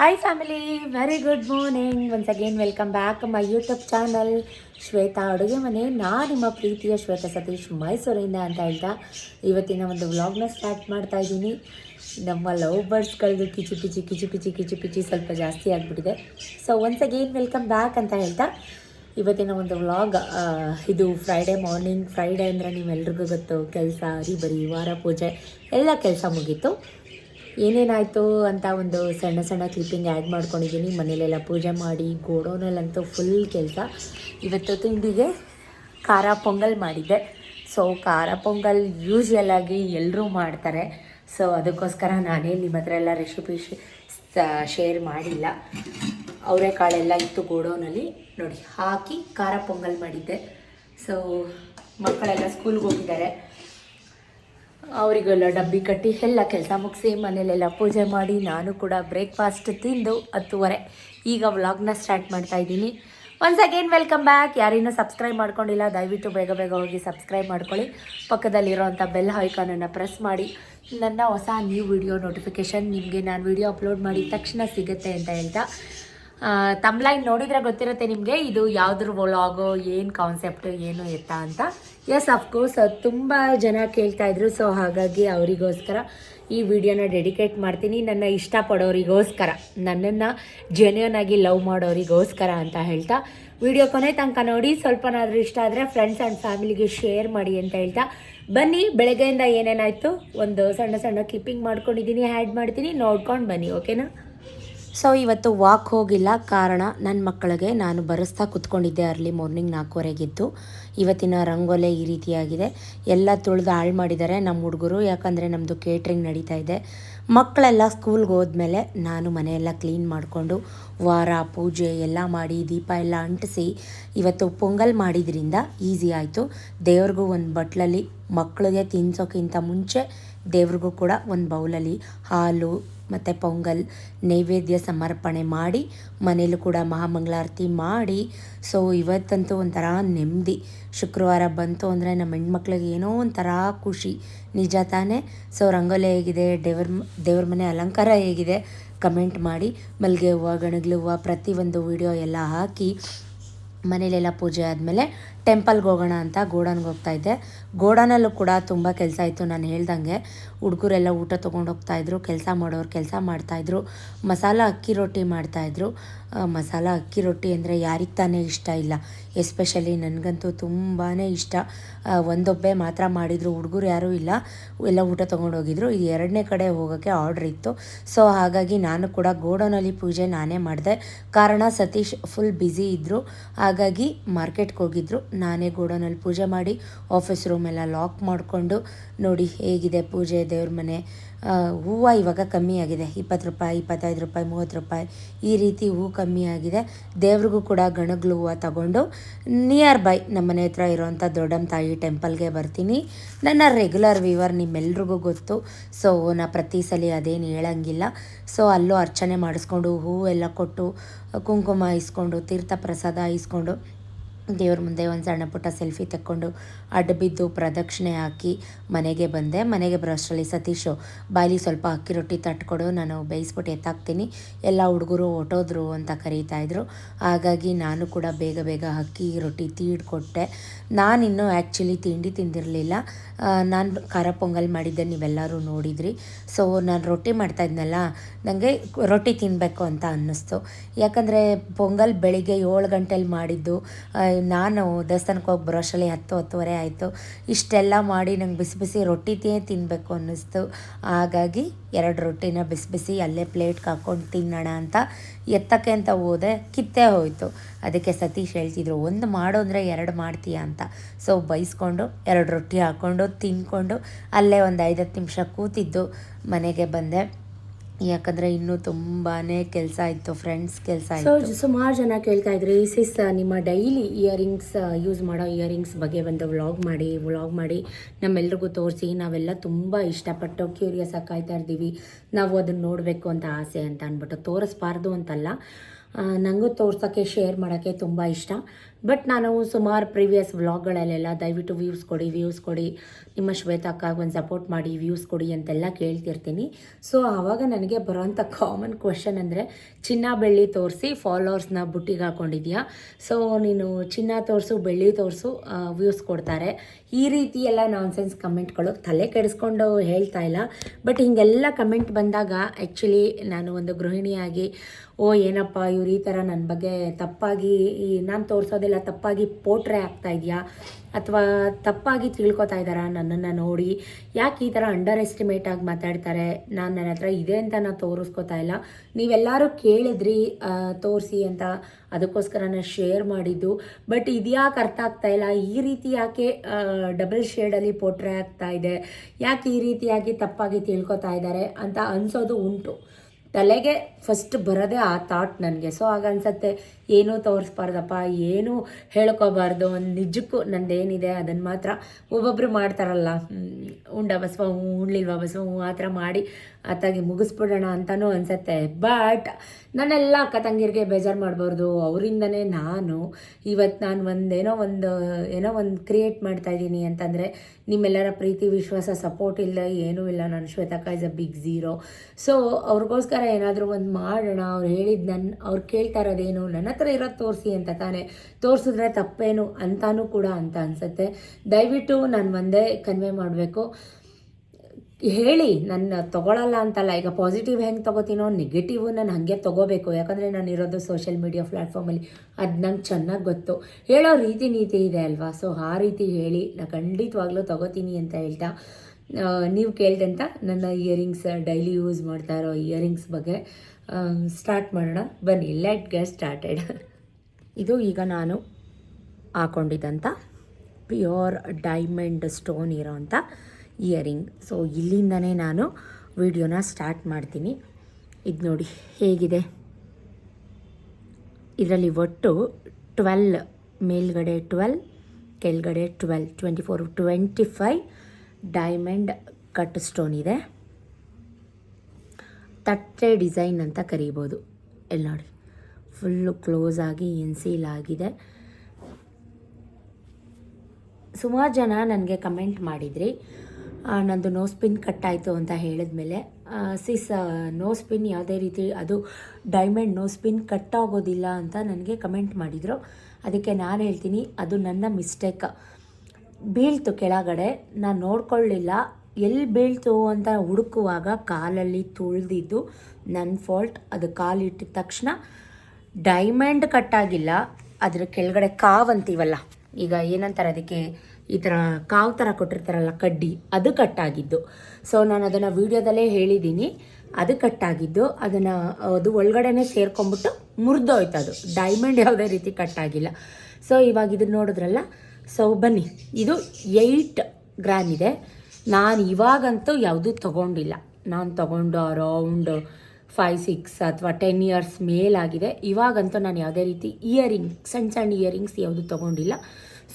Hi family very good morning once again welcome back my YouTube channel Shweta ಅಡುಗೆ ಮನೆ. ನಾನು ನಿಮ್ಮ ಪ್ರೀತಿಯ ಶ್ವೇತಾ ಸತೀಶ್ ಮೈಸೂರಿಂದ ಅಂತ ಹೇಳ್ತಾ ಇವತ್ತಿನ ಒಂದು ವ್ಲಾಗ್ನ ಸ್ಟಾರ್ಟ್ ಮಾಡ್ತಾ ಇದ್ದೀನಿ. ನಮ್ಮ ಲವ್ ಬರ್ಡ್ಸ್ಗಳದ್ದು ಕಿಚಿ ಪಿಚಿ ಕಿಚಿ ಪಿಚಿ ಕಿಚಿ ಪಿಚಿ ಸ್ವಲ್ಪ ಜಾಸ್ತಿ ಆಗಿಬಿಟ್ಟಿದೆ. So once again welcome back ಅಂತ ಹೇಳ್ತಾ ಇವತ್ತಿನ ಒಂದು ವ್ಲಾಗ್ ಇದು ಫ್ರೈಡೇ ಮಾರ್ನಿಂಗ್ ಫ್ರೈಡೇ ಅಂದರೆ ನೀವೆಲ್ರಿಗೂ ಗೊತ್ತು, ಕೆಲಸ ಬರೀ ವಾರ ಪೂಜೆ, ಎಲ್ಲ ಕೆಲಸ ಮುಗೀತು. ಏನೇನಾಯಿತು ಅಂತ ಒಂದು ಸಣ್ಣ ಸಣ್ಣ ಕ್ಲಿಪ್ಪಿಂಗ್ ಆ್ಯಡ್ ಮಾಡ್ಕೊಂಡಿದ್ದೀನಿ. ಮನೇಲೆಲ್ಲ ಪೂಜೆ ಮಾಡಿ, ಗೋಡೌನಲ್ಲಂತೂ ಫುಲ್ ಕೆಲಸ. ಇವತ್ತು ತಿಂಡಿಗೆ ಖಾರ ಪೊಂಗಲ್ ಮಾಡಿದ್ದೆ. ಸೊ ಖಾರ ಪೊಂಗಲ್ ಯೂಶ್ವಲ್ ಆಗಿ ಎಲ್ಲರೂ ಮಾಡ್ತಾರೆ. ಸೊ ಅದಕ್ಕೋಸ್ಕರ ನಾನೇ ನಿಮ್ಮ ಹತ್ರ ಎಲ್ಲ ರೆಸಿಪಿ ಶೇರ್ ಮಾಡಿಲ್ಲ. ಅವರೆಕಾಳೆಲ್ಲ ಇತ್ತು ಗೋಡೌನಲ್ಲಿ. ನೋಡಿ, ಹಾಕಿ ಖಾರ ಪೊಂಗಲ್ ಮಾಡಿದ್ದೆ. ಸೊ ಮಕ್ಕಳೆಲ್ಲ ಸ್ಕೂಲ್ಗೆ ಹೋಗಿದ್ದಾರೆ. ಅವರಿಗೆಲ್ಲ ಡಬ್ಬಿ ಕಟ್ಟಿ ಎಲ್ಲ ಕೆಲಸ ಮುಗಿಸಿ ಮನೇಲೆಲ್ಲ ಪೂಜೆ ಮಾಡಿ ನಾನು ಕೂಡ ಬ್ರೇಕ್ಫಾಸ್ಟ್ ತಿಂದು ಹತ್ತುವರೆ. ಈಗ ವ್ಲಾಗ್ನ ಸ್ಟಾರ್ಟ್ ಮಾಡ್ತಾ ಇದ್ದೀನಿ. ಒನ್ಸ್ ಅಗೇನ್ ವೆಲ್ಕಮ್ ಬ್ಯಾಕ್ ಯಾರಿನ್ನೂ ಸಬ್ಸ್ಕ್ರೈಬ್ ಮಾಡ್ಕೊಂಡಿಲ್ಲ, ದಯವಿಟ್ಟು ಬೇಗ ಬೇಗ ಹೋಗಿ ಸಬ್ಸ್ಕ್ರೈಬ್ ಮಾಡ್ಕೊಳ್ಳಿ. ಪಕ್ಕದಲ್ಲಿರೋಂಥ ಬೆಲ್ ಐಕಾನನ್ನು ಪ್ರೆಸ್ ಮಾಡಿ. ನನ್ನ ಹೊಸ ನ್ಯೂ ವಿಡಿಯೋ ನೋಟಿಫಿಕೇಷನ್ ನಿಮಗೆ ನಾನು ವಿಡಿಯೋ ಅಪ್ಲೋಡ್ ಮಾಡಿದ ತಕ್ಷಣ ಸಿಗುತ್ತೆ ಅಂತ ಹೇಳ್ತಾ. ತಮ್ಲೈನ್ ನೋಡಿದರೆ ಗೊತ್ತಿರುತ್ತೆ ನಿಮಗೆ, ಇದು ಯಾವುದ್ರ ವ್ಲಾಗು ಏನು ಕಾನ್ಸೆಪ್ಟು ಏನು ಎತ್ತ ಅಂತ. ಎಸ್ ಅಫ್ಕೋರ್ಸ್ ತುಂಬ ಜನ ಕೇಳ್ತಾ ಇದ್ರು ಸೊ ಹಾಗಾಗಿ ಅವರಿಗೋಸ್ಕರ ಈ ವಿಡಿಯೋನ ಡೆಡಿಕೇಟ್ ಮಾಡ್ತೀನಿ. ನನ್ನ ಇಷ್ಟಪಡೋರಿಗೋಸ್ಕರ, ನನ್ನನ್ನು ಜೆನ್ಯೂನ್ ಆಗಿ ಲವ್ ಮಾಡೋರಿಗೋಸ್ಕರ ಅಂತ ಹೇಳ್ತಾ, ವಿಡಿಯೋ ಕೊನೆ ತನಕ ನೋಡಿ. ಸ್ವಲ್ಪನಾದರೂ ಇಷ್ಟ ಆದರೆ ಫ್ರೆಂಡ್ಸ್ ಆ್ಯಂಡ್ ಫ್ಯಾಮಿಲಿಗೆ ಶೇರ್ ಮಾಡಿ ಅಂತ ಹೇಳ್ತಾ, ಬನ್ನಿ. ಬೆಳಗ್ಗೆಯಿಂದ ಏನೇನಾಯಿತು? ಒಂದು ಸಣ್ಣ ಸಣ್ಣ ಕ್ಲಿಪ್ಪಿಂಗ್ ಮಾಡ್ಕೊಂಡಿದ್ದೀನಿ ಆ್ಯಡ್ ಮಾಡ್ತೀನಿ. ನೋಡ್ಕೊಂಡು ಬನ್ನಿ ಓಕೆನಾ ಸೊ ಇವತ್ತು ವಾಕ್ ಹೋಗಿಲ್ಲ. ಕಾರಣ ನನ್ನ ಮಕ್ಕಳಿಗೆ ನಾನು ಬರೆಸ್ತಾ ಕುತ್ಕೊಂಡಿದ್ದೆ ಅರ್ಲಿ ಮಾರ್ನಿಂಗ್ ನಾಲ್ಕುವರೆಗಿದ್ದು. ಇವತ್ತಿನ ರಂಗೋಲೆ ಈ ರೀತಿಯಾಗಿದೆ. ಎಲ್ಲ ತುಳಿದು ಹಾಳು ಮಾಡಿದ್ದಾರೆ ನಮ್ಮ ಹುಡುಗರು. ಯಾಕಂದರೆ ನಮ್ಮದು ಕೇಟ್ರಿಂಗ್ ನಡೀತಾ ಇದೆ. ಮಕ್ಕಳೆಲ್ಲ ಸ್ಕೂಲ್ಗೆ ಹೋದ್ಮೇಲೆ ನಾನು ಮನೆಯೆಲ್ಲ ಕ್ಲೀನ್ ಮಾಡಿಕೊಂಡು ವಾರ, ಪೂಜೆ ಎಲ್ಲ ಮಾಡಿ, ದೀಪ ಎಲ್ಲ ಅಂಟಿಸಿ ಇವತ್ತು ಪೊಂಗಲ್ ಮಾಡಿದ್ರಿಂದ ಈಸಿ ಆಯಿತು. ದೇವ್ರಿಗೂ ಒಂದು ಬಟ್ಲಲ್ಲಿ ಮಕ್ಕಳಿಗೆ ತಿನ್ಸೋಕ್ಕಿಂತ ಮುಂಚೆ ದೇವ್ರಿಗೂ ಕೂಡ ಒಂದು ಬೌಲಲ್ಲಿ ಹಾಲು ಮತ್ತು ಪೊಂಗಲ್ ನೈವೇದ್ಯ ಸಮರ್ಪಣೆ ಮಾಡಿ, ಮನೇಲೂ ಕೂಡ ಮಹಾಮಂಗಳಾರತಿ ಮಾಡಿ. ಸೊ ಇವತ್ತಂತೂ ಒಂಥರ ನೆಮ್ಮದಿ. ಶುಕ್ರವಾರ ಬಂತು ಅಂದರೆ ನಮ್ಮ ಹೆಣ್ಮಕ್ಳಿಗೆ ಏನೋ ಒಂಥರ ಖುಷಿ. ನಿಜ ತಾನೇ? ಸೊ ರಂಗೋಲಿ ಹೇಗಿದೆ? ದೇವ್ರ ದೇವ್ರ ಮನೆ ಅಲಂಕಾರ ಹೇಗಿದೆ? ಕಮೆಂಟ್ ಮಾಡಿ. ಮಲ್ಲಿಗೆ ಹೂವು, ಗಣಗ್ಲು ಹೂವು, ಪ್ರತಿಯೊಂದು ವಿಡಿಯೋ ಎಲ್ಲ ಹಾಕಿ. ಮನೇಲೆಲ್ಲ ಪೂಜೆ ಆದಮೇಲೆ ಟೆಂಪಲ್ಗೆ ಹೋಗೋಣ ಅಂತ ಗೋಡನ್ಗೆ ಹೋಗ್ತಾ ಇದ್ದೆ. ಗೋಡನಲ್ಲೂ ಕೂಡ ತುಂಬ ಕೆಲಸ ಇತ್ತು ನಾನು ಹೇಳ್ದಂಗೆ. ಹುಡುಗರೆಲ್ಲ ಊಟ ತೊಗೊಂಡು ಹೋಗ್ತಾಯಿದ್ರು ಕೆಲಸ ಮಾಡೋರು ಕೆಲಸ ಮಾಡ್ತಾಯಿದ್ರು ಮಸಾಲ ಅಕ್ಕಿ ರೊಟ್ಟಿ ಮಾಡ್ತಾಯಿದ್ರು ಮಸಾಲ ಅಕ್ಕಿ ರೊಟ್ಟಿ ಅಂದರೆ ಯಾರಿಗೆ ತಾನೇ ಇಷ್ಟ ಇಲ್ಲ. ಎಸ್ಪೆಷಲಿ ನನಗಂತೂ ತುಂಬಾ ಇಷ್ಟ. ಒಂದೊಬ್ಬೆ ಮಾತ್ರ ಮಾಡಿದರು, ಹುಡುಗರು ಯಾರೂ ಇಲ್ಲ. ಎಲ್ಲ ಊಟ ತೊಗೊಂಡು ಹೋಗಿದ್ರು. ಇದು ಎರಡನೇ ಕಡೆ ಹೋಗೋಕ್ಕೆ ಆರ್ಡ್ರ್ ಇತ್ತು. ಸೊ ಹಾಗಾಗಿ ನಾನು ಕೂಡ ಗೋಡೌನಲ್ಲಿ ಪೂಜೆ ನಾನೇ ಮಾಡಿದೆ. ಕಾರಣ ಸತೀಶ್ ಫುಲ್ ಬ್ಯುಸಿ ಇದ್ದರು ಹಾಗಾಗಿ ಮಾರ್ಕೆಟ್ಗೆ ಹೋಗಿದ್ರು. ನಾನೇ ಗೋಡೌನಲ್ಲಿ ಪೂಜೆ ಮಾಡಿ ಆಫೀಸ್ ರೂಮೆಲ್ಲ ಲಾಕ್ ಮಾಡಿಕೊಂಡು ನೋಡಿ ಹೇಗಿದೆ ಪೂಜೆ ದೇವ್ರ ಮನೆ. ಹೂವು ಇವಾಗ ಕಮ್ಮಿ ಆಗಿದೆ. ಇಪ್ಪತ್ತು ರೂಪಾಯಿ, ಇಪ್ಪತ್ತೈದು ರೂಪಾಯಿ, ಮೂವತ್ತು ರೂಪಾಯಿ ಈ ರೀತಿ ಹೂವು ಕಮ್ಮಿ ಆಗಿದೆ. ದೇವ್ರಿಗೂ ಕೂಡ ಗಣಗ್ಲು ಹೂವು ತಗೊಂಡು ನಿಯರ್ ಬೈ ನಮ್ಮ ಮನೆ ಹತ್ರ ಇರೋವಂಥ ದೊಡ್ಡಮ್ಮ ತಾಯಿ ಟೆಂಪಲ್ಗೆ ಬರ್ತೀನಿ. ನನ್ನ ರೆಗ್ಯುಲರ್ ವೀವರ್ ನಿಮ್ಮೆಲ್ರಿಗೂ ಗೊತ್ತು. ಸೊ ನಾ ಪ್ರತಿ ಸಲ ಅದೇನು ಹೇಳಂಗಿಲ್ಲ. ಸೊ ಅಲ್ಲೂ ಅರ್ಚನೆ ಮಾಡಿಸ್ಕೊಂಡು ಹೂವೆಲ್ಲ ಕೊಟ್ಟು ಕುಂಕುಮ ಇಸ್ಕೊಂಡು, ತೀರ್ಥ ಪ್ರಸಾದ ಇಸ್ಕೊಂಡು ದೇವ್ರ ಮುಂದೆ ಒಂದು ಸಣ್ಣ ಪುಟ್ಟ ಸೆಲ್ಫಿ ತಕ್ಕೊಂಡು ಅಡ್ಡ ಬಿದ್ದು ಪ್ರದಕ್ಷಿಣೆ ಹಾಕಿ ಮನೆಗೆ ಬಂದೆ. ಮನೆಗೆ ಬರೋಷ್ಟರಲ್ಲಿ ಸತೀಶು, ಬಾಯಿಲಿ ಸ್ವಲ್ಪ ಅಕ್ಕಿ ರೊಟ್ಟಿ ತಟ್ಕೊಡು, ನಾನು ಬೇಯಿಸ್ಬಿಟ್ಟು ಎತ್ತಾಕ್ತೀನಿ. ಎಲ್ಲ ಹುಡುಗರು ಹೊಟ್ಟೋದ್ರು ಅಂತ ಕರೀತಾಯಿದ್ರು ಹಾಗಾಗಿ ನಾನು ಕೂಡ ಬೇಗ ಬೇಗ ಅಕ್ಕಿ ರೊಟ್ಟಿ ತೀಡ್ಕೊಟ್ಟೆ. ನಾನಿನ್ನೂ ಆ್ಯಕ್ಚುಲಿ ತಿಂಡಿ ತಿಂದಿರಲಿಲ್ಲ. ನಾನು ಖಾರ ಪೊಂಗಲ್ ಮಾಡಿದ್ದೆ, ನೀವೆಲ್ಲರೂ ನೋಡಿದ್ರಿ. ಸೊ ನಾನು ರೊಟ್ಟಿ ಮಾಡ್ತಾಯಿದ್ನಲ್ಲ ನನಗೆ ರೊಟ್ಟಿ ತಿನ್ನಬೇಕು ಅಂತ ಅನ್ನಿಸ್ತು. ಯಾಕಂದರೆ ಪೊಂಗಲ್ ಬೆಳಿಗ್ಗೆ ಏಳು ಗಂಟೆಲಿ ಮಾಡಿದ್ದು ನಾನು ದೇವಸ್ಥಾನಕ್ಕೆ ಹೋಗಿ ಬರೋಷ್ಟರಲ್ಲಿ ಹತ್ತು, ಹತ್ತುವರೆ ಆಯಿತು. ಇಷ್ಟೆಲ್ಲ ಮಾಡಿ ನಂಗೆ ಬಿಸಿ ಬಿಸಿ ರೊಟ್ಟಿ ತಿನ್ನಬೇಕು ಅನ್ನಿಸ್ತು. ಹಾಗಾಗಿ ಎರಡು ರೊಟ್ಟಿನ ಬಿಸಿ ಬಿಸಿ, ಅಲ್ಲೇ ಪ್ಲೇಟ್ಗೆ ಹಾಕ್ಕೊಂಡು ತಿನ್ನೋಣ ಅಂತ ಎತ್ತಕ್ಕೆ ಅಂತ ಹೋದೆ, ಕಿತ್ತೇ ಹೋಯಿತು. ಅದಕ್ಕೆ ಸತೀಶ್ ಹೇಳ್ತಿದ್ರು, ಒಂದು ಮಾಡು ಅಂದರೆ ಎರಡು ಮಾಡ್ತೀಯ ಅಂತ. ಸೊ ಬೈಸ್ಕೊಂಡು ಎರಡು ರೊಟ್ಟಿ ಹಾಕ್ಕೊಂಡು ತಿನ್ಕೊಂಡು ಅಲ್ಲೇ ಒಂದು ಐದತ್ತು ನಿಮಿಷ ಕೂತಿದ್ದು, ಮನೆಗೆ ಬಂದೆ. ಯಾಕಂದರೆ ಇನ್ನೂ ತುಂಬಾನೇ ಕೆಲಸ ಇತ್ತು ಫ್ರೆಂಡ್ಸ್ ಕೆಲಸ ಇತ್ತು. ಸುಮಾರು ಜನ ಕೇಳ್ತಾ ಇದ್ರಿ ಸಿಸ್ ನಿಮ್ಮ ಡೈಲಿ ಇಯರಿಂಗ್ಸ್ ಯೂಸ್ ಮಾಡೋ ಇಯರಿಂಗ್ಸ್ ಬಗ್ಗೆ ಒಂದು ವ್ಲಾಗ್ ಮಾಡಿ ವ್ಲಾಗ್ ಮಾಡಿ ನಮ್ಮೆಲ್ರಿಗೂ ತೋರಿಸಿ. ನಾವೆಲ್ಲ ತುಂಬ ಇಷ್ಟಪಟ್ಟು ಕ್ಯೂರಿಯಸ್ ಆಗಿ ಕಾಯ್ತಾ ಇದ್ದೀವಿ ನಾವು ಅದನ್ನು ನೋಡಬೇಕು ಅಂತ ಆಸೆ ಅಂತ ಅಂದ್ಬಿಟ್ಟು ತೋರಿಸ್ಬಾರ್ದು ಅಂತಲ್ಲ. ನನಗೂ ತೋರ್ಸೋಕ್ಕೆ ಶೇರ್ ಮಾಡೋಕ್ಕೆ ತುಂಬ ಇಷ್ಟ. ಬಟ್ ನಾನು ಸುಮಾರು ಪ್ರೀವಿಯಸ್ ವ್ಲಾಗ್ಗಳಲ್ಲೆಲ್ಲ ದಯವಿಟ್ಟು ವ್ಯೂಸ್ ಕೊಡಿ ವ್ಯೂಸ್ ಕೊಡಿ. ನಿಮ್ಮ ಶ್ವೇತಕ್ಕಾಗಿ ಒಂದು ಸಪೋರ್ಟ್ ಮಾಡಿ ವ್ಯೂಸ್ ಕೊಡಿ ಅಂತೆಲ್ಲ ಕೇಳ್ತಿರ್ತೀನಿ. ಸೊ ಆವಾಗ ನನಗೆ ಬರೋಂಥ ಕಾಮನ್ ಕ್ವಶನ್ ಅಂದರೆ, ಚಿನ್ನ ಬೆಳ್ಳಿ ತೋರಿಸಿ ಫಾಲೋವರ್ಸ್ನ ಬುಟ್ಟಿಗೆ ಹಾಕೊಂಡಿದ್ಯಾ? ಸೊ ನೀನು ಚಿನ್ನ ತೋರಿಸು, ಬೆಳ್ಳಿ ತೋರಿಸು ವ್ಯೂಸ್ ಕೊಡ್ತಾರೆ. ಈ ರೀತಿ ಎಲ್ಲ ನಾನ್ಸೆನ್ಸ್ ಕಮೆಂಟ್ಗಳು ತಲೆ ಕೆಡಿಸ್ಕೊಂಡು ಹೇಳ್ತಾ ಇಲ್ಲ. ಬಟ್ ಹೀಗೆಲ್ಲ ಕಮೆಂಟ್ ಬಂದಾಗ ಆ್ಯಕ್ಚುಲಿ ನಾನು ಒಂದು ಗೃಹಿಣಿಯಾಗಿ, ಓ, ಏನಪ್ಪ ಇವ್ರು ಈ ಥರ ನನ್ನ ಬಗ್ಗೆ ತಪ್ಪಾಗಿ ಈ, ನಾನು ತೋರಿಸೋದೆಲ್ಲ ತಪ್ಪಾಗಿ ಪೋಟ್ರೆ ಆಗ್ತಾ ಇದೆಯಾ? ಅಥವಾ ತಪ್ಪಾಗಿ ತಿಳ್ಕೊತಾ ಇದ್ದಾರಾ ನನ್ನನ್ನು ನೋಡಿ? ಯಾಕೆ ಈ ಥರ ಅಂಡರ್ ಎಸ್ಟಿಮೇಟ್ ಆಗಿ ಮಾತಾಡ್ತಾರೆ? ನಾನು ನನ್ನ ಹತ್ರ ಇದೆ ಅಂತ ನಾನು ತೋರಿಸ್ಕೊತಾ ಇಲ್ಲ. ನೀವೆಲ್ಲರೂ ಕೇಳಿದ್ರಿ ತೋರಿಸಿ ಅಂತ. ಅದಕ್ಕೋಸ್ಕರ ನಾನು ಶೇರ್ ಮಾಡಿದ್ದು. ಬಟ್ ಇದ್ಯಾಕೆ ಅರ್ಥ ಆಗ್ತಾ ಇಲ್ಲ? ಈ ರೀತಿ ಯಾಕೆ ಡಬಲ್ ಶೇಡಲ್ಲಿ ಪೋಟ್ರೆ ಆಗ್ತಾ ಇದೆ? ಯಾಕೆ ಈ ರೀತಿಯಾಗಿ ತಪ್ಪಾಗಿ ತಿಳ್ಕೊತಾ ಇದ್ದಾರೆ ಅಂತ ಅನಿಸೋದು ಉಂಟು. ತಲೆಗೆ ಫಸ್ಟ್ ಬರೋದೇ ಆ ಥಾಟ್ ನನಗೆ. ಸೊ ಆಗ ಅನ್ಸತ್ತೆ ಏನೂ ತೋರಿಸ್ಬಾರ್ದಪ್ಪ, ಏನೂ ಹೇಳ್ಕೋಬಾರ್ದು. ಒಂದು ನಿಜಕ್ಕೂ ನಂದೇನಿದೆ ಅದನ್ನು ಮಾತ್ರ ಒಬ್ಬೊಬ್ಬರು ಮಾಡ್ತಾರಲ್ಲ. ಉಂಡ ಬಸವ ಹ್ಞೂ ಉಣ್ಲಿಲ್ವ ಬಸವ ಹ್ಞೂ ಆ ಥರ ಮಾಡಿ ಅತ್ತಾಗಿ ಮುಗಿಸ್ಬಿಡೋಣ ಅಂತಲೂ ಅನ್ಸತ್ತೆ. ಬಟ್ ನನ್ನೆಲ್ಲ ಅಕ್ಕ ತಂಗಿರಿಗೆ ಬೇಜಾರು ಮಾಡಬಾರ್ದು. ಅವರಿಂದನೇ ನಾನು ಇವತ್ತು ನಾನು ಏನೋ ಒಂದು ಏನೋ ಒಂದು ಕ್ರಿಯೇಟ್ ಮಾಡ್ತಾ ಇದ್ದೀನಿ ಅಂತಂದರೆ ನಿಮ್ಮೆಲ್ಲರ ಪ್ರೀತಿ, ವಿಶ್ವಾಸ ಸಪೋರ್ಟ್ ಇಲ್ಲ, ಏನೂ ಇಲ್ಲ. ನಾನು ಶ್ವೇತಕ್ಕ is a big zero so ಅವ್ರಿಗೋಸ್ಕರ ಏನಾದರೂ ಒಂದು ಮಾಡೋಣ. ಅವ್ರು ಹೇಳಿದ್ದು ನನ್ನ ಅವ್ರು ಕೇಳ್ತಾ ಇರೋದೇನು ನನ್ನ ಹತ್ರ ಇರೋದು ತೋರಿಸಿ ಅಂತ ತಾನೇ. ತೋರಿಸಿದ್ರೆ ತಪ್ಪೇನು ಅಂತಾನೂ ಕೂಡ ಅಂತ ಅನಿಸುತ್ತೆ. ದಯವಿಟ್ಟು ನಾನು ಒಂದೇ ಕನ್ವೆ ಮಾಡಬೇಕು. ಹೇಳಿ ನನ್ನ ತೊಗೊಳಲ್ಲ ಅಂತಲ್ಲ. ಈಗ ಪಾಸಿಟಿವ್ ಹೆಂಗೆ ತೊಗೋತೀನೋ ನೆಗೆಟಿವ್ ನಾನು ಹಾಗೆ ತೊಗೋಬೇಕು. ಯಾಕಂದರೆ ನಾನು ಇರೋದು ಸೋಷಿಯಲ್ ಮೀಡಿಯಾ ಪ್ಲ್ಯಾಟ್ಫಾರ್ಮಲ್ಲಿ ಅದು ನಂಗೆ ಚೆನ್ನಾಗಿ ಗೊತ್ತು. ಹೇಳೋ ರೀತಿ ನೀತಿ ಇದೆ ಅಲ್ವಾ? ಸೊ ಆ ರೀತಿ ಹೇಳಿ, ನಾನು ಖಂಡಿತವಾಗ್ಲೂ ತೊಗೋತೀನಿ ಅಂತ ಹೇಳ್ತಾ. ನೀವು ಕೇಳ್ದಂತ ನನ್ನ ಇಯರಿಂಗ್ಸ್ ಡೈಲಿ ಯೂಸ್ ಮಾಡ್ತಾ ಇರೋ ಇಯರಿಂಗ್ಸ್ ಬಗ್ಗೆ. ಸ್ಟಾರ್ಟ್ ಮಾಡೋಣ. ಬನ್ನಿ ಲೆಟ್ಗೆ ಸ್ಟಾರ್ಟೆಡ್ ಇದು ಈಗ ನಾನು ಹಾಕೊಂಡಿದ್ದಂಥ ಪ್ಯೂರ್ ಡೈಮಂಡ್ ಸ್ಟೋನ್ ಇರೋವಂಥ ಇಯರಿಂಗ್ ಸೊ ಇಲ್ಲಿಂದನೇ ನಾನು ವಿಡಿಯೋನ ಸ್ಟಾರ್ಟ್ ಮಾಡ್ತೀನಿ. ಇದು ನೋಡಿ ಹೇಗಿದೆ. ಇದರಲ್ಲಿ ಒಟ್ಟು ಟ್ವೆಲ್ ಮೇಲ್ಗಡೆ ಟ್ವೆಲ್ ಕೆಳಗಡೆ twelve twenty four twenty five diamond cut stone ಇದೆ. ತಟ್ಟೆ ಡಿಸೈನ್ ಅಂತ ಕರೀಬೋದು. ಇಲ್ಲಿ ನೋಡಿ ಫುಲ್ಲು ಕ್ಲೋಸ್ ಆಗಿ ಇನ್ಸೀಲ್ ಆಗಿದೆ. ಸುಮಾರು ಜನ ನನಗೆ ಕಮೆಂಟ್ ಮಾಡಿದ್ರಿ. ನಂದು ನೋ ಸ್ಪಿನ್ ಕಟ್ಟಾಯಿತು ಅಂತ ಹೇಳಿದ್ಮೇಲೆ ಸಿಸ್ ನೋ ಸ್ಪಿನ್ ಯಾವುದೇ ರೀತಿ, ಅದು ಡೈಮಂಡ್ ನೋ ಸ್ಪಿನ್ ಕಟ್ಟಾಗೋದಿಲ್ಲ ಅಂತ ನನಗೆ ಕಮೆಂಟ್ ಮಾಡಿದರು. ಅದಕ್ಕೆ ನಾನು ಹೇಳ್ತೀನಿ, ಅದು ನನ್ನ ಮಿಸ್ಟೇಕ್ ಬೀಳ್ತು ಕೆಳಗಡೆ, ನಾನು ನೋಡ್ಕೊಳ್ಳಿಲ್ಲ. ಎಲ್ಲಿ ಬೀಳ್ತು ಅಂತ ಹುಡುಕುವಾಗ ಕಾಲಲ್ಲಿ ತುಳಿದಿದ್ದು ನನ್ನ ಫಾಲ್ಟ್. ಅದು ಕಾಲಿಟ್ಟಿದ ತಕ್ಷಣ ಡೈಮಂಡ್ ಕಟ್ಟಾಗಿಲ್ಲ. ಅದ್ರ ಕೆಳಗಡೆ ಕಾವ್ ಅಂತೀವಲ್ಲ, ಈಗ ಏನಂತಾರೆ ಅದಕ್ಕೆ? ಈ ಥರ ಕಾವು ಥರ ಕೊಟ್ಟಿರ್ತಾರಲ್ಲ, ಕಡ್ಡಿ. ಅದು ಕಟ್ಟಾಗಿದ್ದು. ಸೊ ನಾನು ಅದನ್ನು ವೀಡಿಯೋದಲ್ಲೇ ಹೇಳಿದ್ದೀನಿ ಅದು ಕಟ್ಟಾಗಿದ್ದು. ಅದನ್ನು, ಅದು ಒಳಗಡೆನೆ ಸೇರ್ಕೊಂಬಿಟ್ಟು ಮುರಿದೋಯ್ತು ಅದು. ಡೈಮಂಡ್ ಯಾವುದೇ ರೀತಿ ಕಟ್ಟಾಗಿಲ್ಲ. ಸೊ ಇವಾಗ ಇದನ್ನ ನೋಡಿದ್ರಲ್ಲ? ಸೊ ಬನ್ನಿ. ಇದು ಏಯ್ಟ್ ಗ್ರಾಮ್ ಇದೆ. ನಾನು ಇವಾಗಂತೂ ಯಾವುದೂ ತಗೊಂಡಿಲ್ಲ. ನಾನು ತೊಗೊಂಡು ಅರೌಂಡ್ ಫೈವ್ ಸಿಕ್ಸ್ ಅಥವಾ ಟೆನ್ ಇಯರ್ಸ್ ಮೇಲಾಗಿದೆ. ಇವಾಗಂತೂ ನಾನು ಯಾವುದೇ ರೀತಿ ಇಯರಿಂಗ್ ಸಣ್ಣ ಸಣ್ಣ ಇಯರಿಂಗ್ಸ್ ಯಾವುದು ತೊಗೊಂಡಿಲ್ಲ.